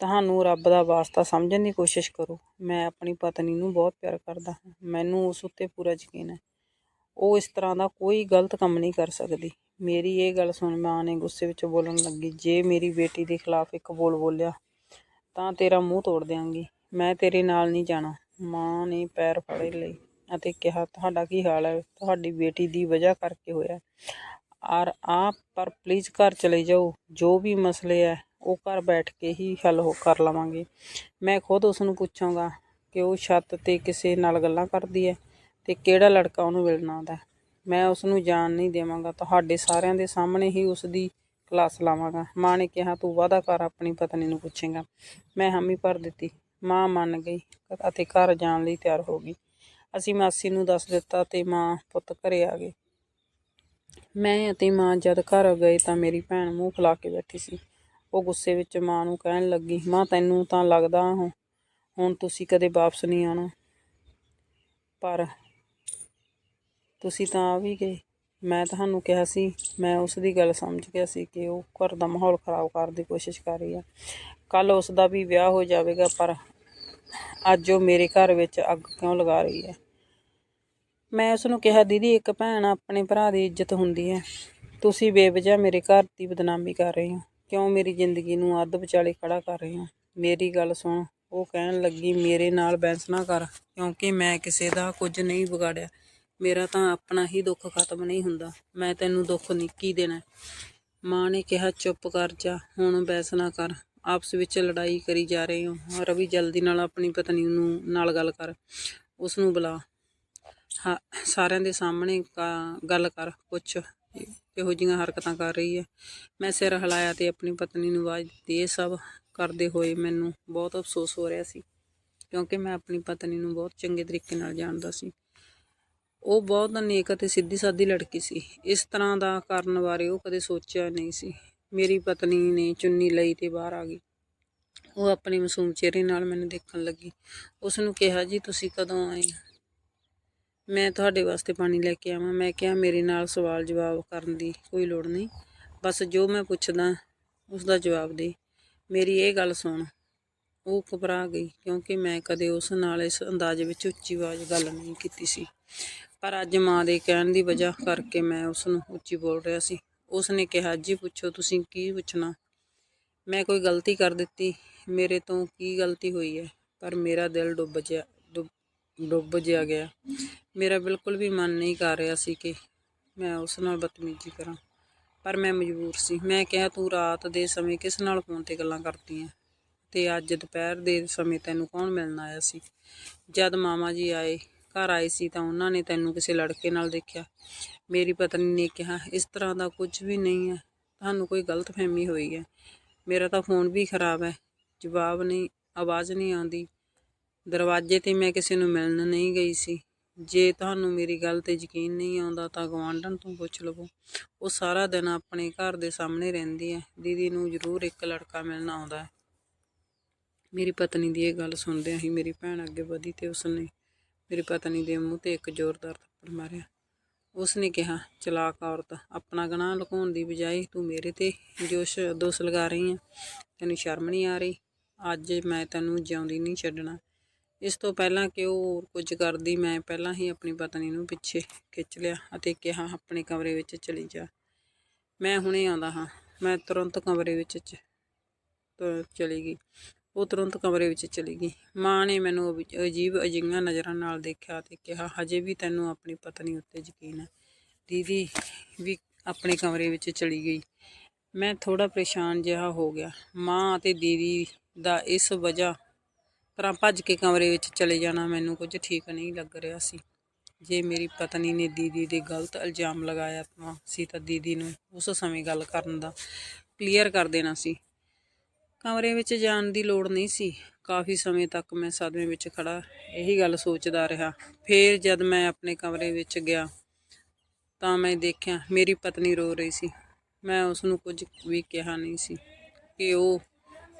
ਤੁਹਾਨੂੰ ਰੱਬ ਦਾ ਵਾਸਤਾ ਸਮਝਣ ਦੀ ਕੋਸ਼ਿਸ਼ ਕਰੋ। ਮੈਂ ਆਪਣੀ ਪਤਨੀ ਨੂੰ ਬਹੁਤ ਪਿਆਰ ਕਰਦਾ ਹਾਂ। ਮੈਨੂੰ ਉਸ ਉੱਤੇ ਪੂਰਾ ਯਕੀਨ ਹੈ। ਉਹ ਇਸ ਤਰ੍ਹਾਂ ਦਾ ਕੋਈ ਗਲਤ ਕੰਮ ਨਹੀਂ ਕਰ ਸਕਦੀ। ਮੇਰੀ ਇਹ ਗੱਲ ਸੁਣ ਮਾਂ ਨੇ ਗੁੱਸੇ ਵਿੱਚ ਬੋਲਣ ਲੱਗੀ, ਜੇ ਮੇਰੀ ਬੇਟੀ ਦੇ ਖਿਲਾਫ ਇੱਕ ਬੋਲ ਬੋਲਿਆ, ਤਾਂ ਤੇਰਾ ਮੂੰਹ ਤੋੜ ਦਿਆਂਗੀ। ਮੈਂ ਤੇਰੇ ਨਾਲ ਨਹੀਂ ਜਾਣਾ। ਮਾਂ ਨੇ ਪੈਰ ਫੜੇ ਲਈ ਅਤੇ ਕਿਹਾ, ਤੁਹਾਡਾ ਕੀ ਹਾਲ ਹੈ? ਤੁਹਾਡੀ ਬੇਟੀ ਦੀ ਵਜ੍ਹਾ ਕਰਕੇ ਹੋਇਆ ਔਰ ਆਪ ਪਰ ਪਲੀਜ਼ ਘਰ ਚਲੇ ਜਾਓ। ਜੋ ਵੀ ਮਸਲੇ ਹੈ ਉਹ ਘਰ ਬੈਠ ਕੇ ਹੀ ਹੱਲ ਹੋ ਕਰ ਲਵਾਂਗੇ। ਮੈਂ ਖੁਦ ਉਸ ਨੂੰ ਪੁੱਛਾਂਗਾ ਕਿ ਉਹ ਛੱਤ ਤੇ ਕਿਸੇ ਨਾਲ ਗੱਲਾਂ ਕਰਦੀ ਹੈ ਅਤੇ ਕਿਹੜਾ ਲੜਕਾ ਉਹਨੂੰ ਮਿਲਣ ਆਉਂਦਾ ਮੈਂ ਉਸ ਨੂੰ ਜਾਣ ਨਹੀਂ ਦੇਵਾਂਗਾ। ਤੁਹਾਡੇ ਸਾਰਿਆਂ ਦੇ ਸਾਹਮਣੇ ਹੀ ਉਸ ਦੀ ਕਲਾਸ ਲਾਵਾਂਗਾ। ਮਾਂ ਨੇ ਕਿਹਾ, ਤੂੰ ਵਾਅਦਾ ਕਰ, ਆਪਣੀ ਪਤਨੀ ਨੂੰ ਪੁੱਛੇਗਾ। ਮੈਂ ਹਾਮੀ ਭਰ ਦਿੱਤੀ। ਮਾਂ ਮੰਨ ਗਈ ਅਤੇ ਘਰ ਜਾਣ ਲਈ ਤਿਆਰ ਹੋ ਗਈ। ਅਸੀਂ ਮਾਸੀ ਨੂੰ ਦੱਸ ਦਿੱਤਾ ਤੇ ਮਾਂ ਪੁੱਤ ਘਰੇ ਆ ਗਏ। ਮੈਂ ਅਤੇ ਮਾਂ ਜਦ ਘਰ ਗਏ ਤਾਂ ਮੇਰੀ ਭੈਣ ਮੂੰਹ ਫੁਲਾ ਕੇ ਬੈਠੀ ਸੀ। ਉਹ ਗੁੱਸੇ ਵਿੱਚ ਮਾਂ ਨੂੰ ਕਹਿਣ ਲੱਗੀ, ਮਾਂ, ਤੈਨੂੰ ਤਾਂ ਲੱਗਦਾ ਹੁਣ ਹੁਣ ਤੁਸੀਂ ਕਦੇ ਵਾਪਸ ਨਹੀਂ ਆਉਣਾ। ਪਰ ਤੁਸੀਂ ਤਾਂ ਆ ਵੀ ਗਏ। ਮੈਂ ਤੁਹਾਨੂੰ ਕਿਹਾ ਸੀ, ਮੈਂ ਉਸ ਦੀ ਗੱਲ ਸਮਝ ਗਿਆ ਸੀ ਕਿ ਉਹ ਘਰ ਦਾ ਮਾਹੌਲ ਖਰਾਬ ਕਰਨ ਦੀ ਕੋਸ਼ਿਸ਼ ਕਰ ਰਹੀ ਹੈ ਕੱਲ੍ਹ ਉਸ ਦਾ ਵੀ ਵਿਆਹ ਹੋ ਜਾਵੇਗਾ, ਪਰ ਅੱਜ ਉਹ ਮੇਰੇ ਘਰ ਵਿੱਚ ਅੱਗ ਕਿਉਂ ਲਗਾ ਰਹੀ ਹੈ? ਮੈਂ ਉਸ ਨੂੰ ਕਿਹਾ, ਦੀਦੀ, ਇੱਕ ਭੈਣ ਆਪਣੇ ਭਰਾ ਦੀ ਇੱਜ਼ਤ ਹੁੰਦੀ ਹੈ। ਤੁਸੀਂ ਬੇਵਜ੍ਹਾ ਮੇਰੇ ਘਰ ਦੀ ਬਦਨਾਮੀ ਕਰ ਰਹੇ ਹੋ। ਕਿਉਂ ਮੇਰੀ ਜ਼ਿੰਦਗੀ ਨੂੰ ਅੱਧ ਵਿਚਾਲੇ ਖੜਾ ਕਰ ਰਹੇ ਹੋ? ਮੇਰੀ ਗੱਲ ਸੁਣ ਉਹ ਕਹਿਣ ਲੱਗੀ, ਮੇਰੇ ਨਾਲ ਬਹਿਸ ਨਾ ਕਰ, ਕਿਉਂਕਿ ਮੈਂ ਕਿਸੇ ਦਾ ਕੁਝ ਨਹੀਂ ਵਿਗਾੜਿਆ। ਮੇਰਾ ਤਾਂ ਆਪਣਾ ਹੀ ਦੁੱਖ ਖਤਮ ਨਹੀਂ ਹੁੰਦਾ। ਮੈਂ ਤੈਨੂੰ ਦੁੱਖ ਨਿੱਕੀ ਦੇਣਾ ਮਾਂ ਨੇ ਕਿਹਾ, ਚੁੱਪ ਕਰ ਜਾ। ਹੁਣ ਬਹਿਸ ਨਾ ਕਰ। ਆਪਸ ਵਿੱਚ ਲੜਾਈ ਕਰੀ ਜਾ ਰਹੇ ਹੋ। ਰਵੀ, ਜਲਦੀ ਨਾਲ ਆਪਣੀ ਪਤਨੀ ਨੂੰ ਨਾਲ ਗੱਲ ਕਰ। ਉਸ ਨੂੰ ਬੁਲਾ। ਸਾਰਿਆਂ ਦੇ ਸਾਹਮਣੇ ਕਾ- ਗੱਲ ਕਰ, ਪੁੱਛ ਇਹੋ ਜਿਹੀਆਂ ਹਰਕਤਾਂ ਕਰ ਰਹੀ ਹੈ। ਮੈਂ ਸਿਰ ਹਿਲਾਇਆ ਤੇ ਆਪਣੀ ਪਤਨੀ ਨੂੰ ਆਵਾਜ਼ ਦਿੱਤੀ। ਇਹ ਸਭ ਕਰਦੇ ਹੋਏ ਮੈਨੂੰ ਬਹੁਤ ਅਫਸੋਸ ਹੋ ਰਿਹਾ ਸੀ, ਕਿਉਂਕਿ ਮੈਂ ਆਪਣੀ ਪਤਨੀ ਨੂੰ ਬਹੁਤ ਚੰਗੇ ਤਰੀਕੇ ਨਾਲ ਜਾਣਦਾ ਸੀ। ਉਹ ਬਹੁਤ ਨੇਕ ਅਤੇ ਸਿੱਧੀ ਸਾਦੀ ਲੜਕੀ ਸੀ। ਇਸ ਤਰ੍ਹਾਂ ਦਾ ਕਰਨ ਬਾਰੇ ਉਹ ਕਦੇ ਸੋਚਿਆ ਨਹੀਂ ਸੀ। ਮੇਰੀ ਪਤਨੀ ਨੇ ਚੁੰਨੀ ਲਈ ਤੇ ਬਾਹਰ ਆ ਗਈ। ਉਹ ਆਪਣੇ ਮਾਸੂਮ ਚਿਹਰੇ ਨਾਲ ਮੈਨੂੰ ਦੇਖਣ ਲੱਗੀ। ਉਸ ਨੂੰ ਕਿਹਾ, ਜੀ, ਤੁਸੀਂ ਕਦੋਂ ਆਏ? ਮੈਂ ਤੁਹਾਡੇ ਵਾਸਤੇ ਪਾਣੀ ਲੈ ਕੇ ਆਵਾਂ। ਮੈਂ ਕਿਹਾ ਮੇਰੇ ਨਾਲ ਸਵਾਲ ਜਵਾਬ ਕਰਨ ਦੀ ਕੋਈ ਲੋੜ ਨਹੀਂ। ਬਸ ਜੋ ਮੈਂ ਪੁੱਛਦਾ ਉਸ ਦਾ ਜਵਾਬ ਦੇ। ਮੇਰੀ ਇਹ ਗੱਲ ਸੁਣ। ਉਹ ਘਬਰਾ ਗਈ ਕਿਉਂਕਿ ਮੈਂ ਕਦੇ ਉਸ ਨਾਲ ਇਸ ਅੰਦਾਜ਼ ਵਿੱਚ ਉੱਚੀ ਆਵਾਜ਼ ਗੱਲ ਨਹੀਂ ਕੀਤੀ ਸੀ। ਪਰ ਅੱਜ ਮਾਂ ਦੇ ਕਹਿਣ ਦੀ ਵਜ੍ਹਾ ਕਰਕੇ ਮੈਂ ਉਸ ਨੂੰ ਉੱਚੀ ਬੋਲ ਰਿਹਾ ਸੀ। ਉਸ ਨੇ ਕਿਹਾ, ਜੀ ਪੁੱਛੋ, ਤੁਸੀਂ ਕੀ ਪੁੱਛਣਾ? ਮੈਂ ਕੋਈ ਗਲਤੀ ਕਰ ਦਿੱਤੀ। ਮੇਰੇ ਤੋਂ ਕੀ ਗਲਤੀ ਹੋਈ ਹੈ? ਪਰ ਮੇਰਾ ਦਿਲ ਡੁੱਬ ਗਿਆ ਡੁੱਬ- ਡੁੱਬ ਜਿਹਾ ਗਿਆ। ਮੇਰਾ ਬਿਲਕੁਲ ਵੀ ਮਨ ਨਹੀਂ ਕਰ ਰਿਹਾ ਸੀ ਕਿ ਮੈਂ ਉਸ ਨਾਲ ਬਦਤਮੀਜ਼ੀ ਕਰਾਂ, ਪਰ ਮੈਂ ਮਜਬੂਰ ਸੀ। ਮੈਂ ਕਿਹਾ, ਤੂੰ ਰਾਤ ਦੇ ਸਮੇਂ ਕਿਸ ਨਾਲ ਫੋਨ ਤੇ ਗੱਲਾਂ ਕਰਦੀ ਹੈ ਤੇ ਅੱਜ ਦੁਪਹਿਰ ਦੇ ਸਮੇਂ ਤੈਨੂੰ ਕੌਣ ਮਿਲਣ ਆਇਆ ਸੀ? ਜਦ ਮਾਮਾ ਜੀ ਆਏ, ਘਰ ਆਏ ਸੀ ਤਾਂ ਉਹਨਾਂ ਨੇ ਤੈਨੂੰ ਕਿਸੇ ਲੜਕੇ ਨਾਲ ਦੇਖਿਆ। ਮੇਰੀ ਪਤਨੀ ਨੇ ਕਿਹਾ, ਇਸ ਤਰ੍ਹਾਂ ਦਾ ਕੁਝ ਵੀ ਨਹੀਂ ਹੈ ਤੁਹਾਨੂੰ ਕੋਈ ਗਲਤਫਹਿਮੀ ਹੋਈ ਹੈ ਮੇਰਾ ਤਾਂ ਫੋਨ ਵੀ ਖਰਾਬ ਹੈ ਜਵਾਬ ਨਹੀਂ, ਆਵਾਜ਼ ਨਹੀਂ ਆਉਂਦੀ। ਦਰਵਾਜ਼ੇ ਤੇ ਮੈਂ ਕਿਸੇ ਨੂੰ ਮਿਲਣ ਨਹੀਂ ਗਈ ਸੀ। ਜੇ ਤੁਹਾਨੂੰ ਮੇਰੀ ਗੱਲ ਤੇ ਯਕੀਨ ਨਹੀਂ ਆਉਂਦਾ ਤਾਂ ਗਵਾਂਢਣ ਤੋਂ ਪੁੱਛ ਲਵੋ। ਉਹ ਸਾਰਾ ਦਿਨ ਆਪਣੇ ਘਰ ਦੇ ਸਾਹਮਣੇ ਰਹਿੰਦੀ ਹੈ। ਦੀਦੀ ਨੂੰ ਜ਼ਰੂਰ ਇੱਕ ਲੜਕਾ ਮਿਲਣ ਆਉਂਦਾ ਹੈ। ਮੇਰੀ ਪਤਨੀ ਦੀ ਇਹ ਗੱਲ ਸੁਣਦਿਆਂ ਹੀ ਮੇਰੀ ਭੈਣ ਅੱਗੇ ਵਧੀ ਤੇ ਉਸਨੇ ਮੇਰੀ ਪਤਨੀ ਦੇ ਮੂੰਹ ਤੇ ਇੱਕ ਜ਼ੋਰਦਾਰ ਥੱਪੜ ਮਾਰਿਆ। ਉਸਨੇ ਕਿਹਾ, ਚਲਾਕ ਔਰਤ, ਆਪਣਾ ਗੁਨਾਹ ਲੁਕਾਉਣ ਦੀ ਬਜਾਏ ਤੂੰ ਮੇਰੇ ਤੇ ਜੋਸ਼ ਦੋਸ਼ ਲਗਾ ਰਹੀ ਹੈ। ਤੈਨੂੰ ਸ਼ਰਮ ਨਹੀਂ ਆ ਰਹੀ? ਅੱਜ ਮੈਂ ਤੈਨੂੰ ਜਿਉਂਦੀ ਨਹੀਂ ਛੱਡਣਾ। ਇਸ ਤੋਂ ਪਹਿਲਾਂ ਕਿ ਉਹ ਹੋਰ ਕੁਝ ਕਰਦੀ, ਮੈਂ ਪਹਿਲਾਂ ਹੀ ਆਪਣੀ ਪਤਨੀ ਨੂੰ ਪਿੱਛੇ ਖਿੱਚ ਲਿਆ ਅਤੇ ਕਿਹਾ, ਆਪਣੇ ਕਮਰੇ ਵਿੱਚ ਚਲੀ ਜਾ। ਮੈਂ ਹੁਣੇ ਆਉਂਦਾ ਹਾਂ। ਮੈਂ ਤੁਰੰਤ ਕਮਰੇ ਵਿੱਚ ਚ- ਚਲੀ ਗਈ। ਉਹ ਤੁਰੰਤ ਕਮਰੇ ਵਿੱਚ ਚਲੀ ਗਈ। ਮਾਂ ਨੇ ਮੈਨੂੰ ਅਬ- ਅਜੀਬ ਅਜਿਹੀਆਂ ਨਜ਼ਰਾਂ ਨਾਲ ਦੇਖਿਆ ਤੇ ਕਿਹਾ, ਹਜੇ ਵੀ ਤੈਨੂੰ ਆਪਣੀ ਪਤਨੀ ਉੱਤੇ ਯਕੀਨ ਹੈ? ਦੀਦੀ ਵੀ ਆਪਣੇ ਕਮਰੇ ਵਿੱਚ ਚਲੀ ਗਈ। ਮੈਂ ਥੋੜਾ ਪਰੇਸ਼ਾਨ ਜਿਹਾ ਹੋ ਗਿਆ। ਮਾਂ ਅਤੇ ਦੀਦੀ ਦਾ ਇਸ ਵਜ੍ਹਾ ਤਰ੍ਹਾਂ ਭੱਜ ਕੇ ਕਮਰੇ ਵਿੱਚ ਚਲੇ ਜਾਣਾ ਮੈਨੂੰ ਕੁਝ ਠੀਕ ਨਹੀਂ ਲੱਗ ਰਿਹਾ ਸੀ। ਜੇ ਮੇਰੀ ਪਤਨੀ ਨੇ ਦੀਦੀ ਦੇ ਗਲਤ ਇਲਜ਼ਾਮ ਲਗਾਇਆ ਤਾਂ ਸੀ ਤਾਂ ਦੀਦੀ ਨੂੰ ਉਸ ਸਮੇਂ ਗੱਲ ਕਰਨ ਦਾ ਕਲੀਅਰ ਕਰ ਦੇਣਾ ਸੀ। ਕਮਰੇ ਵਿੱਚ ਜਾਣ ਦੀ ਲੋੜ ਨਹੀਂ ਸੀ। ਕਾਫੀ ਸਮੇਂ ਤੱਕ ਮੈਂ ਸਦਮੇ ਵਿੱਚ ਖੜਾ ਇਹੀ ਗੱਲ ਸੋਚਦਾ ਰਿਹਾ। ਫਿਰ ਜਦ ਮੈਂ ਆਪਣੇ ਕਮਰੇ ਵਿੱਚ ਗਿਆ ਤਾਂ ਮੈਂ ਦੇਖਿਆ ਮੇਰੀ ਪਤਨੀ ਰੋ ਰਹੀ ਸੀ। ਮੈਂ ਉਸ ਨੂੰ ਕੁਝ ਵੀ ਕਿਹਾ ਨਹੀਂ ਸੀ ਕਿ ਉਹ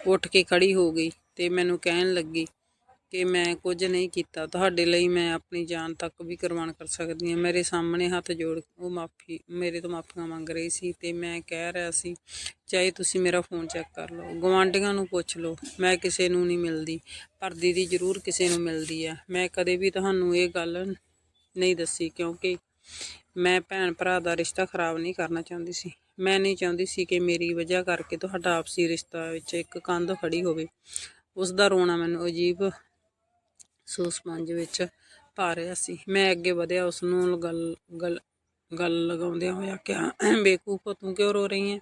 ਉੱਠ ਕੇ ਖੜੀ ਹੋ ਗਈ। ਤੇ ਮੈਨੂੰ ਕਹਿਣ ਲੱਗੀ ਕਿ ਮੈਂ ਕੁਝ ਨਹੀਂ ਕੀਤਾ। ਤੁਹਾਡੇ ਲਈ ਮੈਂ ਆਪਣੀ ਜਾਨ ਤੱਕ ਵੀ ਕੁਰਬਾਨ ਕਰ ਸਕਦੀ ਹਾਂ। ਮੇਰੇ ਸਾਹਮਣੇ ਹੱਥ ਜੋੜ ਉਹ ਮਾਫੀ, ਮੇਰੇ ਤੋਂ ਮਾਫੀਆਂ ਮੰਗ ਰਹੀ ਸੀ ਤੇ ਮੈਂ ਕਹਿ ਰਿਹਾ ਸੀ, ਚਾਹੇ ਤੁਸੀਂ ਮੇਰਾ ਫੋਨ ਚੈੱਕ ਕਰ ਲਓ। ਗਵਾਂਢੀਆਂ ਨੂੰ ਪੁੱਛ ਲਓ, ਮੈਂ ਕਿਸੇ ਨੂੰ ਨਹੀਂ ਮਿਲਦੀ। ਪਰ ਦੀਦੀ ਜ਼ਰੂਰ ਕਿਸੇ ਨੂੰ ਮਿਲਦੀ ਆ ਮੈਂ ਕਦੇ ਵੀ ਤੁਹਾਨੂੰ ਇਹ ਗੱਲ ਨਹੀਂ ਦੱਸੀ ਕਿਉਂਕਿ ਮੈਂ ਭੈਣ ਭਰਾ ਦਾ ਰਿਸ਼ਤਾ ਖਰਾਬ ਨਹੀਂ ਕਰਨਾ ਚਾਹੁੰਦੀ ਸੀ। ਮੈਂ ਨਹੀਂ ਚਾਹੁੰਦੀ ਸੀ ਕਿ ਮੇਰੀ ਵਜ੍ਹਾ ਕਰਕੇ ਤੁਹਾਡਾ ਆਪਸੀ ਰਿਸ਼ਤਾ ਵਿੱਚ ਇੱਕ ਕੰਧ ਖੜੀ ਹੋਵੇ। ਉਸ ਦਾ ਰੋਣਾ ਮੈਨੂੰ ਅਜੀਬ ਸੂਸਪੰਜ ਵਿੱਚ ਪਾ ਰਿਹਾ ਸੀ। ਮੈਂ ਅੱਗੇ ਵਧਿਆ ਉਸ ਨੂੰ ਗੱਲ ਗੱਲ ਗੱਲ ਲਗਾਉਂਦਿਆਂ ਹੋਇਆ ਕਿਹਾ, ਬੇਕੂਫ ਤੂੰ ਕਿਉਂ ਰੋ ਰਹੀ ਹੈ?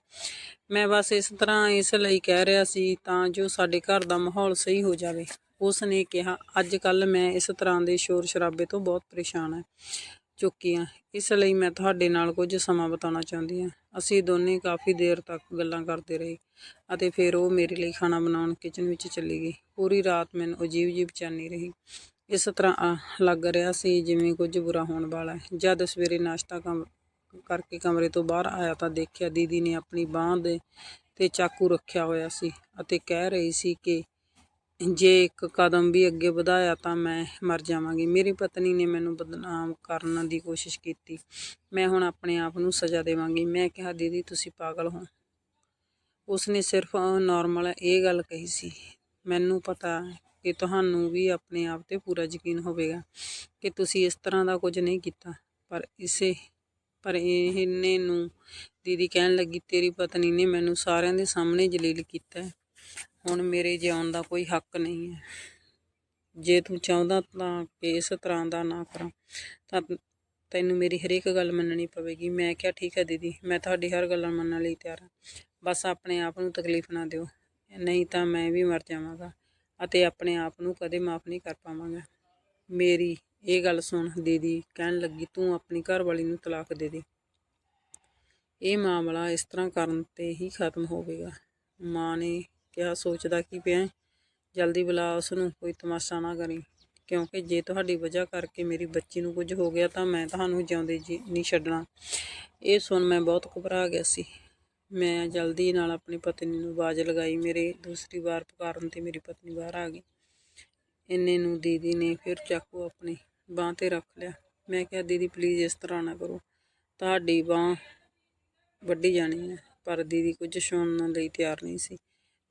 ਮੈਂ ਬਸ ਇਸ ਤਰ੍ਹਾਂ ਇਸ ਲਈ ਕਹਿ ਰਿਹਾ ਸੀ ਤਾਂ ਜੋ ਸਾਡੇ ਘਰ ਦਾ ਮਾਹੌਲ ਸਹੀ ਹੋ ਜਾਵੇ। ਉਸ ਨੇ ਕਿਹਾ, ਅੱਜ ਕੱਲ ਮੈਂ ਇਸ ਤਰ੍ਹਾਂ ਦੇ ਸ਼ੋਰ ਸ਼ਰਾਬੇ ਤੋਂ ਬਹੁਤ ਪਰੇਸ਼ਾਨ ਹਾਂ। ਚੁੱਕੀ ਹਾਂ ਇਸ ਲਈ ਮੈਂ ਤੁਹਾਡੇ ਨਾਲ ਕੁਝ ਸਮਾਂ ਬਿਤਾਉਣਾ ਚਾਹੁੰਦੀ ਹਾਂ ਅਸੀਂ ਦੋਨੇ ਕਾਫੀ ਦੇਰ ਤੱਕ ਗੱਲਾਂ ਕਰਦੇ ਰਹੇ ਅਤੇ ਫਿਰ ਉਹ ਮੇਰੇ ਲਈ ਖਾਣਾ ਬਣਾਉਣ ਕਿਚਨ ਵਿੱਚ ਚਲੀ ਗਈ। ਪੂਰੀ ਰਾਤ ਮੈਨੂੰ ਅਜੀਬ ਜਿਹੀ ਬੇਚੈਨੀ ਰਹੀ। ਇਸ ਤਰ੍ਹਾਂ ਆ ਲੱਗ ਰਿਹਾ ਸੀ ਜਿਵੇਂ ਕੁਝ ਬੁਰਾ ਹੋਣ ਵਾਲਾ ਹੈ। ਜਦ ਸਵੇਰੇ ਨਾਸ਼ਤਾ ਕਮ, ਕਰਕੇ ਕਮਰੇ ਤੋਂ ਬਾਹਰ ਆਇਆ ਤਾਂ ਦੇਖਿਆ ਦੀਦੀ ਨੇ ਆਪਣੀ ਬਾਹ ਦੇ ਤੇ ਚਾਕੂ ਰੱਖਿਆ ਹੋਇਆ ਸੀ ਅਤੇ ਕਹਿ ਰਹੀ ਸੀ ਕਿ ਜੇ ਇੱਕ ਕਦਮ ਵੀ ਅੱਗੇ ਵਧਾਇਆ ਤਾਂ ਮੈਂ ਮਰ ਜਾਵਾਂਗੀ। ਮੇਰੀ ਪਤਨੀ ਨੇ ਮੈਨੂੰ ਬਦਨਾਮ ਕਰਨ ਦੀ ਕੋਸ਼ਿਸ਼ ਕੀਤੀ। ਮੈਂ ਹੁਣ ਆਪਣੇ ਆਪ ਨੂੰ ਸਜ਼ਾ ਦੇਵਾਂਗੀ। ਮੈਂ ਕਿਹਾ, ਦੀਦੀ, ਤੁਸੀਂ ਪਾਗਲ ਹੋ। ਉਸਨੇ ਸਿਰਫ ਨਾਰਮਲ ਇਹ ਗੱਲ ਕਹੀ ਸੀ। ਮੈਨੂੰ ਪਤਾ ਕਿ ਤੁਹਾਨੂੰ ਵੀ ਆਪਣੇ ਆਪ ਤੇ ਪੂਰਾ ਯਕੀਨ ਹੋਵੇਗਾ ਕਿ ਤੁਸੀਂ ਇਸ ਤਰ੍ਹਾਂ ਦਾ ਕੁਝ ਨਹੀਂ ਕੀਤਾ। ਪਰ ਇਸੇ, ਪਰ ਇਹਨੇ ਨੂੰ ਦੀਦੀ ਕਹਿਣ ਲੱਗੀ, ਤੇਰੀ ਪਤਨੀ ਨੇ ਮੈਨੂੰ ਸਾਰਿਆਂ ਦੇ ਸਾਹਮਣੇ ਜਲੀਲ ਕੀਤਾ ਹੁਣ ਮੇਰੇ ਜਿਉਣ ਦਾ ਕੋਈ ਹੱਕ ਨਹੀਂ ਹੈ। ਜੇ ਤੂੰ ਚਾਹੁੰਦਾ ਤਾਂ ਕਿ ਇਸ ਤਰ੍ਹਾਂ ਦਾ ਨਾ ਕਰਾਂ, ਤਾਂ ਤੈਨੂੰ ਮੇਰੀ ਹਰੇਕ ਗੱਲ ਮੰਨਣੀ ਪਵੇਗੀ। ਮੈਂ ਕਿਹਾ, ਠੀਕ ਹੈ ਦੀਦੀ, ਮੈਂ ਤੁਹਾਡੀ ਹਰ ਗੱਲ ਮੰਨਣ ਲਈ ਤਿਆਰ ਹਾਂ। ਬਸ ਆਪਣੇ ਆਪ ਨੂੰ ਤਕਲੀਫ ਨਾ ਦਿਓ। ਨਹੀਂ ਤਾਂ ਮੈਂ ਵੀ ਮਰ ਜਾਵਾਂਗਾ ਅਤੇ ਆਪਣੇ ਆਪ ਨੂੰ ਕਦੇ ਮਾਫ ਨਹੀਂ ਕਰ ਪਾਵਾਂਗਾ। ਮੇਰੀ ਇਹ ਗੱਲ ਸੁਣ ਦੀਦੀ, ਕਹਿਣ ਲੱਗੀ, ਤੂੰ ਆਪਣੀ ਘਰਵਾਲੀ ਨੂੰ ਤਲਾਕ ਦੇ ਦੇ। ਇਹ ਮਾਮਲਾ ਇਸ ਤਰ੍ਹਾਂ ਕਰਨ ਤੇ ਹੀ ਖਤਮ ਹੋਵੇਗਾ। ਮਾਂ ਨੇ ਕਿਹਾ, ਸੋਚਦਾ ਕੀ ਪਿਆ ਜਲਦੀ ਬੁਲਾ ਉਸ ਨੂੰ ਕੋਈ ਤਮਾਸ਼ਾ ਨਾ ਕਰੀ। ਕਿਉਂਕਿ ਜੇ ਤੁਹਾਡੀ ਵਜ੍ਹਾ ਕਰਕੇ ਮੇਰੀ ਬੱਚੀ ਨੂੰ ਕੁਝ ਹੋ ਗਿਆ ਤਾਂ ਮੈਂ ਤੁਹਾਨੂੰ ਜਿਉਂਦੇ ਜੀ ਨਹੀਂ ਛੱਡਣਾ। ਇਹ ਸੁਣ ਮੈਂ ਬਹੁਤ ਘਬਰਾ ਗਿਆ ਸੀ। ਮੈਂ ਜਲਦੀ ਨਾਲ ਆਪਣੀ ਪਤਨੀ ਨੂੰ ਆਵਾਜ਼ ਲਗਾਈ। ਮੇਰੇ ਦੂਸਰੀ ਵਾਰ ਪੁਕਾਰਨ ਤੇ ਮੇਰੀ ਪਤਨੀ ਬਾਹਰ ਆ ਗਈ। ਇੰਨੇ ਨੂੰ ਦੀਦੀ ਨੇ ਫਿਰ ਚਾਕੂ ਆਪਣੀ ਬਾਹ ਤੇ ਰੱਖ ਲਿਆ। ਮੈਂ ਕਿਹਾ, ਦੀਦੀ ਪਲੀਜ਼ ਇਸ ਤਰ੍ਹਾਂ ਨਾ ਕਰੋ। ਤੁਹਾਡੀ ਬਾਹ ਵੱਢੀ ਜਾਣੀ ਹੈ, ਪਰ ਦੀਦੀ ਕੁਝ ਸੁਣਨ ਲਈ ਤਿਆਰ ਨਹੀਂ ਸੀ।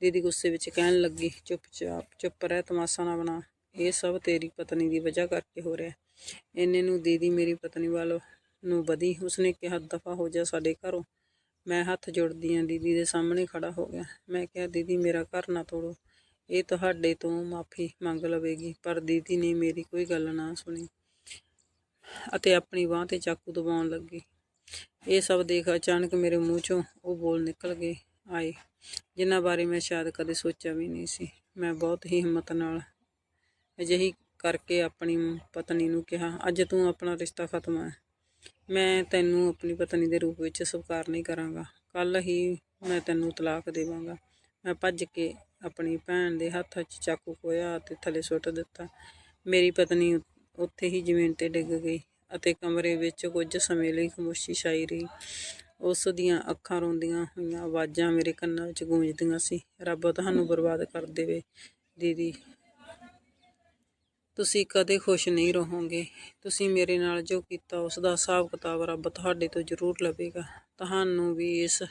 ਦੀਦੀ ਗੁੱਸੇ ਵਿੱਚ ਕਹਿਣ ਲੱਗੀ, ਚੁੱਪਚਾਪ, ਚੁੱਪ ਰਹਿ ਤਮਾਸ਼ਾ ਨਾ ਬਣਾ। ਇਹ ਸਭ ਤੇਰੀ ਪਤਨੀ ਦੀ ਵਜ੍ਹਾ ਕਰਕੇ ਹੋ ਰਿਹਾ। ਹੈ। ਇੰਨੇ ਨੂੰ ਦੀਦੀ ਮੇਰੀ ਪਤਨੀ ਵੱਲ ਨੂੰ ਵਧੀ। ਉਸਨੇ ਕਿਹਾ, ਦਫਾ ਹੋ ਜਾ ਸਾਡੇ ਘਰੋਂ। ਮੈਂ ਹੱਥ ਜੋੜਦੀ ਹਾਂ ਦੀਦੀ ਦੇ ਸਾਹਮਣੇ ਖੜਾ ਹੋ ਗਿਆ। ਮੈਂ ਕਿਹਾ, ਦੀਦੀ ਮੇਰਾ ਘਰ ਨਾ ਤੋੜੋ। ਇਹ ਤੁਹਾਡੇ ਤੋਂ ਮਾਫੀ ਮੰਗ ਲਵੇਗੀ। ਪਰ ਦੀਦੀ ਨੇ ਮੇਰੀ ਕੋਈ ਗੱਲ ਨਾ ਸੁਣੀ ਅਤੇ ਆਪਣੀ ਬਾਹ ਤੇ ਚਾਕੂ ਦਬਾਉਣ ਲੱਗੀ। ਇਹ ਸਭ ਦੇਖ ਅਚਾਨਕ ਮੇਰੇ ਮੂੰਹ ਚੋਂ ਉਹ ਬੋਲ ਨਿਕਲ ਗਏ। ਆਏ। ਜਿਨ੍ਹਾਂ ਬਾਰੇ ਮੈਂ ਸ਼ਾਇਦ ਕਦੇ ਸੋਚਿਆ ਵੀ ਨਹੀਂ ਸੀ। ਮੈਂ ਬਹੁਤ ਹੀ ਹਿੰਮਤ ਨਾਲ ਅਜਿਹੀ ਕਰਕੇ ਆਪਣੀ ਪਤਨੀ ਨੂੰ ਕਿਹਾ, ਅੱਜ ਤੂੰ ਆਪਣਾ ਰਿਸ਼ਤਾ ਖਤਮ ਹੈ। ਮੈਂ ਤੈਨੂੰ ਆਪਣੀ ਪਤਨੀ ਦੇ ਰੂਪ ਵਿੱਚ ਸਵੀਕਾਰ ਨਹੀਂ ਕਰਾਂਗਾ। ਕੱਲ ਹੀ ਮੈਂ ਤੈਨੂੰ ਤਲਾਕ ਦੇਵਾਂਗਾ। ਮੈਂ ਭੱਜ ਕੇ ਆਪਣੀ ਭੈਣ ਦੇ ਹੱਥ 'ਚ ਚਾਕੂ ਖੋਇਆ ਅਤੇ ਥੱਲੇ ਸੁੱਟ ਦਿੱਤਾ। ਮੇਰੀ ਪਤਨੀ ਉੱਥੇ ਹੀ ਜ਼ਮੀਨ ਤੇ ਡਿੱਗ ਗਈ ਅਤੇ ਕਮਰੇ ਵਿੱਚ ਕੁਝ ਸਮੇਂ ਲਈ ਖਾਮੋਸ਼ੀ ਛਾਈ ਰਹੀ। ਉਸ ਦੀਆਂ ਅੱਖਾਂ ਰੋਂਦੀਆਂ ਹੋਈਆਂ, ਆਵਾਜ਼ਾਂ ਮੇਰੇ ਕੰਨਾਂ ਵਿੱਚ ਗੂੰਜਦੀਆਂ ਸੀ। ਰੱਬ ਤੁਹਾਨੂੰ ਬਰਬਾਦ ਕਰ ਦੇਵੇ, ਦੀਦੀ। ਤੁਸੀਂ ਕਦੇ ਖੁਸ਼ ਨਹੀਂ ਰਹੋਗੇ। ਤੁਸੀਂ ਮੇਰੇ ਨਾਲ ਜੋ ਕੀਤਾ, ਉਸ ਦਾ ਹਿਸਾਬ ਕਿਤਾਬ ਰੱਬ ਤੁਹਾਡੇ ਤੋਂ ਜ਼ਰੂਰ ਲਵੇਗਾ ਤੁਹਾਨੂੰ ਵੀ ਇਸ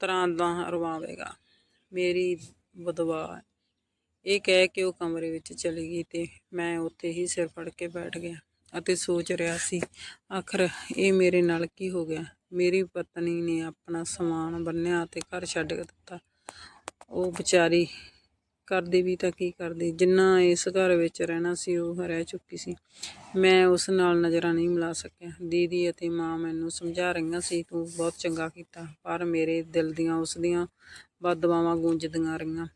ਤਰ੍ਹਾਂ ਦਾ ਰਵਾਵੇਗਾ। ਮੇਰੀ ਬਦਵਾ ਇਹ ਕਹਿ ਕੇ ਉਹ ਕਮਰੇ ਵਿੱਚ ਚਲੀ ਗਈ ਤੇ ਮੈਂ ਉੱਥੇ ਹੀ ਸਿਰ ਫੜ ਕੇ ਬੈਠ ਗਿਆ ਅਤੇ ਸੋਚ ਰਿਹਾ ਸੀ, ਆਖਰ ਇਹ ਮੇਰੇ ਨਾਲ ਕੀ ਹੋ ਗਿਆ? ਮੇਰੀ ਪਤਨੀ ਨੇ ਆਪਣਾ ਸਮਾਨ ਬੰਨਿਆ ਅਤੇ ਘਰ ਛੱਡ ਦਿੱਤਾ। ਉਹ ਵਿਚਾਰੀ ਕਰਦੀ ਵੀ ਤਾਂ ਕੀ ਕਰਦੀ, ਜਿੰਨਾ ਇਸ ਘਰ ਵਿੱਚ ਰਹਿਣਾ ਸੀ ਉਹ ਰਹਿ ਚੁੱਕੀ ਸੀ। ਮੈਂ ਉਸ ਨਾਲ ਨਜ਼ਰਾਂ ਨਹੀਂ ਮਿਲਾ ਸਕਿਆ। ਦੀਦੀ ਅਤੇ ਮਾਂ ਮੈਨੂੰ ਸਮਝਾ ਰਹੀਆਂ ਸੀ, ਤੂੰ ਬਹੁਤ ਚੰਗਾ ਕੀਤਾ, ਪਰ ਮੇਰੇ ਦਿਲ ਦੀਆਂ ਉਸ ਦੀਆਂ ਬਦਦੁਆਵਾਂ ਗੂੰਜਦੀਆਂ ਰਹੀਆਂ।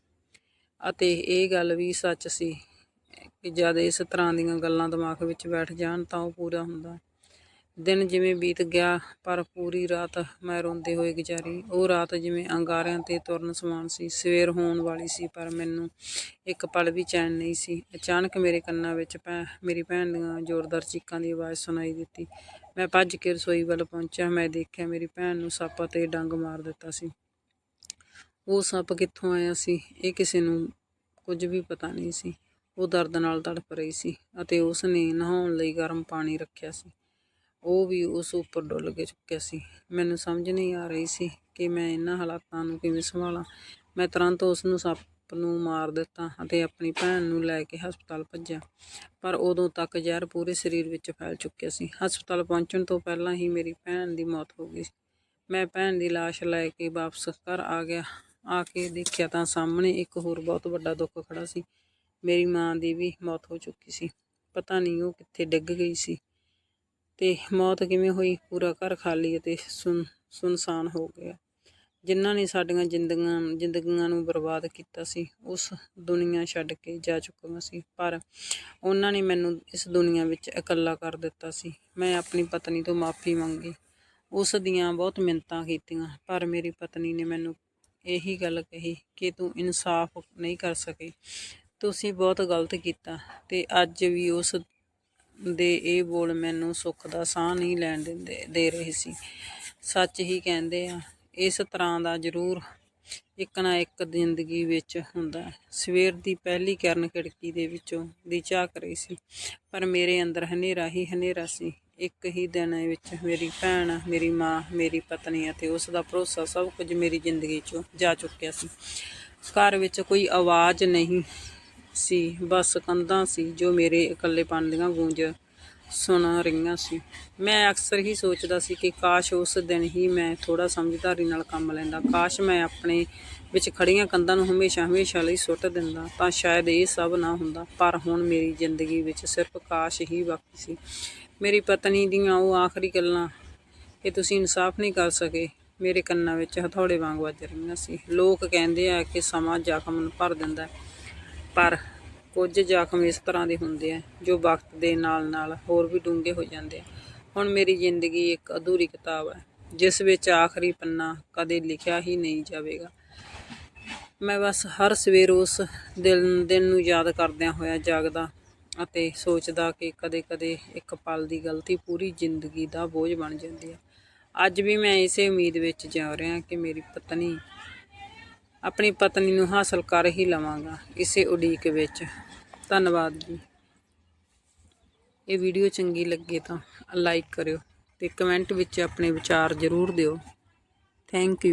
ਅਤੇ ਇਹ ਗੱਲ ਵੀ ਸੱਚ ਸੀ ਕਿ ਜਦ ਇਸ ਤਰ੍ਹਾਂ ਦੀਆਂ ਗੱਲਾਂ ਦਿਮਾਗ ਵਿੱਚ ਬੈਠ ਜਾਣ ਤਾਂ ਉਹ ਪੂਰਾ ਹੁੰਦਾ। ਦਿਨ ਜਿਵੇਂ ਬੀਤ ਗਿਆ, ਪਰ ਪੂਰੀ ਰਾਤ ਮੈਂ ਰੋਂਦੇ ਹੋਏ ਗੁਜ਼ਾਰੀ। ਉਹ ਰਾਤ ਜਿਵੇਂ ਅੰਗਾਰਿਆਂ ਤੇ ਤੁਰਨ ਸਮਾਨ ਸੀ, ਸਵੇਰ ਹੋਣ ਵਾਲੀ ਸੀ, ਪਰ ਮੈਨੂੰ ਇੱਕ ਪਲ ਵੀ ਚੈਨ ਨਹੀਂ ਸੀ। ਅਚਾਨਕ ਮੇਰੇ ਕੰਨਾਂ ਵਿੱਚ ਭੈ ਮੇਰੀ ਭੈਣ ਦੀਆਂ ਜ਼ੋਰਦਾਰ ਚੀਕਾਂ ਦੀ ਆਵਾਜ਼ ਸੁਣਾਈ ਦਿੱਤੀ। ਮੈਂ ਭੱਜ ਕੇ ਰਸੋਈ ਵੱਲ ਪਹੁੰਚਿਆ। ਮੈਂ ਦੇਖਿਆ ਮੇਰੀ ਭੈਣ ਨੂੰ ਸੱਪ ਤੇ ਡੰਗ ਮਾਰ ਦਿੱਤਾ ਸੀ। ਉਹ ਸੱਪ ਕਿੱਥੋਂ ਆਇਆ ਸੀ, ਇਹ ਕਿਸੇ ਨੂੰ ਕੁਝ ਵੀ ਪਤਾ ਨਹੀਂ ਸੀ। ਉਹ ਦਰਦ ਨਾਲ ਤੜਪ ਰਹੀ ਸੀ ਅਤੇ ਉਸ ਨੇ ਨਹਾਉਣ ਲਈ ਗਰਮ ਪਾਣੀ ਰੱਖਿਆ ਸੀ। ਉਹ ਵੀ ਉਸ ਉੱਪਰ ਡੁੱਲ ਕੇ ਚੁੱਕਿਆ ਸੀ। ਮੈਨੂੰ ਸਮਝ ਨਹੀਂ ਆ ਰਹੀ ਸੀ ਕਿ ਮੈਂ ਇਹਨਾਂ ਹਾਲਾਤਾਂ ਨੂੰ ਕਿਵੇਂ ਸੰਭਾਲਾਂ। ਮੈਂ ਤੁਰੰਤ ਉਸ ਨੂੰ ਸੱਪ ਨੂੰ ਮਾਰ ਦਿੱਤਾ ਅਤੇ ਆਪਣੀ ਭੈਣ ਨੂੰ ਲੈ ਕੇ ਹਸਪਤਾਲ ਭੱਜਿਆ। ਪਰ ਉਦੋਂ ਤੱਕ ਜ਼ਹਿਰ ਪੂਰੇ ਸਰੀਰ ਵਿੱਚ ਫੈਲ ਚੁੱਕਿਆ ਸੀ। ਹਸਪਤਾਲ ਪਹੁੰਚਣ ਤੋਂ ਪਹਿਲਾਂ ਹੀ ਮੇਰੀ ਭੈਣ ਦੀ ਮੌਤ ਹੋ ਗਈ। ਮੈਂ ਭੈਣ ਦੀ ਲਾਸ਼ ਲੈ ਕੇ ਵਾਪਸ ਘਰ ਆ ਗਿਆ। ਆ ਕੇ ਦੇਖਿਆ ਤਾਂ ਸਾਹਮਣੇ ਇੱਕ ਹੋਰ ਬਹੁਤ ਵੱਡਾ ਦੁੱਖ ਖੜਾ ਸੀ। ਮੇਰੀ ਮਾਂ ਦੀ ਵੀ ਮੌਤ ਹੋ ਚੁੱਕੀ ਸੀ। ਪਤਾ ਨਹੀਂ ਉਹ ਕਿੱਥੇ ਡਿੱਗ ਗਈ ਸੀ। ਤੇ ਮੌਤ ਕਿਵੇਂ ਹੋਈ, ਪੂਰਾ ਘਰ ਖਾਲੀ ਅਤੇ ਸੁਨ, ਸੁਨਸਾਨ ਹੋ ਗਿਆ। ਜਿਨ੍ਹਾਂ ਨੇ ਸਾਡੀਆਂ ਜ਼ਿੰਦਗੀਆਂ ਜ਼ਿੰਦਗੀਆਂ ਨੂੰ ਬਰਬਾਦ ਕੀਤਾ ਸੀ, ਉਸ ਦੁਨੀਆ ਛੱਡ ਕੇ ਜਾ ਚੁੱਕੀਆਂ ਸੀ। ਪਰ ਉਹਨਾਂ ਨੇ ਮੈਨੂੰ ਇਸ ਦੁਨੀਆ ਵਿੱਚ ਇਕੱਲਾ ਕਰ ਦਿੱਤਾ ਸੀ। ਮੈਂ ਆਪਣੀ ਪਤਨੀ ਤੋਂ ਮਾਫੀ ਮੰਗੀ। ਉਸ ਦੀਆਂ ਬਹੁਤ ਮਿੰਨਤਾਂ ਕੀਤੀਆਂ, ਪਰ ਮੇਰੀ ਪਤਨੀ ਨੇ ਮੈਨੂੰ ਇਹੀ ਗੱਲ ਕਹੀ ਕਿ ਤੂੰ ਇਨਸਾਫ ਨਹੀਂ ਕਰ ਸਕੀ। ਤੁਸੀਂ ਬਹੁਤ ਗਲਤ ਕੀਤਾ ਤੇ ਅੱਜ ਵੀ ਉਸ ਦੇ ਇਹ ਬੋਲ ਮੈਨੂੰ ਸੁੱਖ ਦਾ ਸਾਹ ਨਹੀਂ ਲੈਣ ਦਿੰਦੇ, ਦੇ ਰਹੇ ਸੀ। ਸੱਚ ਹੀ ਕਹਿੰਦੇ ਆ, ਇਸ ਤਰ੍ਹਾਂ ਦਾ ਜ਼ਰੂਰ ਇੱਕ ਨਾ ਇੱਕ ਜ਼ਿੰਦਗੀ ਵਿੱਚ ਹੁੰਦਾ। ਸਵੇਰ ਦੀ ਪਹਿਲੀ ਕਿਰਨ ਖਿੜਕੀ ਦੇ ਵਿੱਚੋਂ ਦੀ ਝਾਕ ਰਹੀ ਸੀ, ਪਰ ਮੇਰੇ ਅੰਦਰ ਹਨੇਰਾ ਹੀ ਹਨੇਰਾ ਸੀ। ਇੱਕ ਹੀ ਦਿਨ ਵਿੱਚ ਮੇਰੀ ਭੈਣ, ਮੇਰੀ ਮਾਂ, ਮੇਰੀ ਪਤਨੀ ਅਤੇ ਉਸ ਦਾ ਭਰੋਸਾ ਸਭ ਕੁਝ ਮੇਰੀ ਜ਼ਿੰਦਗੀ ਚੋਂ ਜਾ ਚੁੱਕਿਆ ਸੀ। ਘਰ ਵਿੱਚ ਕੋਈ ਆਵਾਜ਼ ਨਹੀਂ ਸੀ, ਬਸ ਕੰਧਾਂ ਸੀ ਜੋ ਮੇਰੇ ਇਕੱਲੇਪਨ ਦੀਆਂ ਗੂੰਜ ਸੁਣ ਰਹੀਆਂ ਸੀ। ਮੈਂ ਅਕਸਰ ਹੀ ਸੋਚਦਾ ਸੀ ਕਿ ਕਾਸ਼ ਉਸ ਦਿਨ ਹੀ ਮੈਂ ਥੋੜਾ ਸਮਝਦਾਰੀ ਨਾਲ ਕੰਮ ਲੈਂਦਾ। ਕਾਸ਼ ਮੈਂ ਆਪਣੇ ਵਿੱਚ ਖੜੀਆਂ ਕੰਧਾਂ ਨੂੰ ਹਮੇਸ਼ਾ ਹਮੇਸ਼ਾ ਲਈ ਸੁੱਟ ਦਿੰਦਾ ਤਾਂ ਸ਼ਾਇਦ ਇਹ ਸਭ ਨਾ ਹੁੰਦਾ। ਪਰ ਹੁਣ ਮੇਰੀ ਜ਼ਿੰਦਗੀ ਵਿੱਚ ਸਿਰਫ ਕਾਸ਼ ਹੀ ਬਾਕੀ ਸੀ। ਮੇਰੀ ਪਤਨੀ ਦੀਆਂ ਉਹ ਆਖਰੀ ਗੱਲਾਂ ਕਿ ਤੁਸੀਂ ਇਨਸਾਫ ਨਹੀਂ ਕਰ ਸਕੇ। ਮੇਰੇ ਕੰਨਾਂ ਵਿੱਚ ਹਥੌੜੇ ਵਾਂਗ ਵੱਜ ਰਹੀਆਂ ਸੀ। ਲੋਕ ਕਹਿੰਦੇ ਆ ਕਿ ਸਮਾਂ ਜ਼ਖਮ ਭਰ ਦਿੰਦਾ ਹੈ। ਪਰ ਕੁਝ ਜ਼ਖਮ ਇਸ ਤਰ੍ਹਾਂ ਦੇ ਹੁੰਦੇ ਆ ਜੋ ਵਕਤ ਦੇ ਨਾਲ ਨਾਲ ਹੋਰ ਵੀ ਡੂੰਘੇ ਹੋ ਜਾਂਦੇ ਆ। ਹੁਣ ਮੇਰੀ ਜ਼ਿੰਦਗੀ ਇੱਕ ਅਧੂਰੀ ਕਿਤਾਬ ਹੈ, ਜਿਸ ਵਿੱਚ ਆਖਰੀ ਪੰਨਾ ਕਦੇ ਲਿਖਿਆ ਹੀ ਨਹੀਂ ਜਾਵੇਗਾ। ਮੈਂ ਬਸ ਹਰ ਸਵੇਰ ਉਸ ਦਿਨ ਦਿਨ ਨੂੰ ਯਾਦ ਕਰਦਿਆਂ ਹੋਇਆ ਜਾਗਦਾ ਅਤੇ ਸੋਚਦਾ ਕਿ ਕਦੇ-ਕਦੇ ਇੱਕ ਪਲ ਦੀ ਗਲਤੀ ਪੂਰੀ ਜ਼ਿੰਦਗੀ ਦਾ ਬੋਝ ਬਣ ਜਾਂਦੀ ਹੈ ਅੱਜ ਵੀ ਮੈਂ ਇਸੇ ਉਮੀਦ ਵਿੱਚ ਜਾ ਰਿਹਾ ਕਿ ਮੇਰੀ ਪਤਨੀ ਆਪਣੀ ਪਤਨੀ ਨੂੰ ਹਾਸਲ ਕਰ ਹੀ ਲਵਾਂਗਾ ਇਸੇ ਉਡੀਕ ਵਿੱਚ। ਧੰਨਵਾਦ ਜੀ। ਇਹ ਵੀਡੀਓ ਚੰਗੀ ਲੱਗੇ ਤਾਂ ਲਾਈਕ ਕਰਿਓ ਤੇ ਕਮੈਂਟ ਵਿੱਚ ਆਪਣੇ ਵਿਚਾਰ ਜ਼ਰੂਰ ਦਿਓ। Thank you.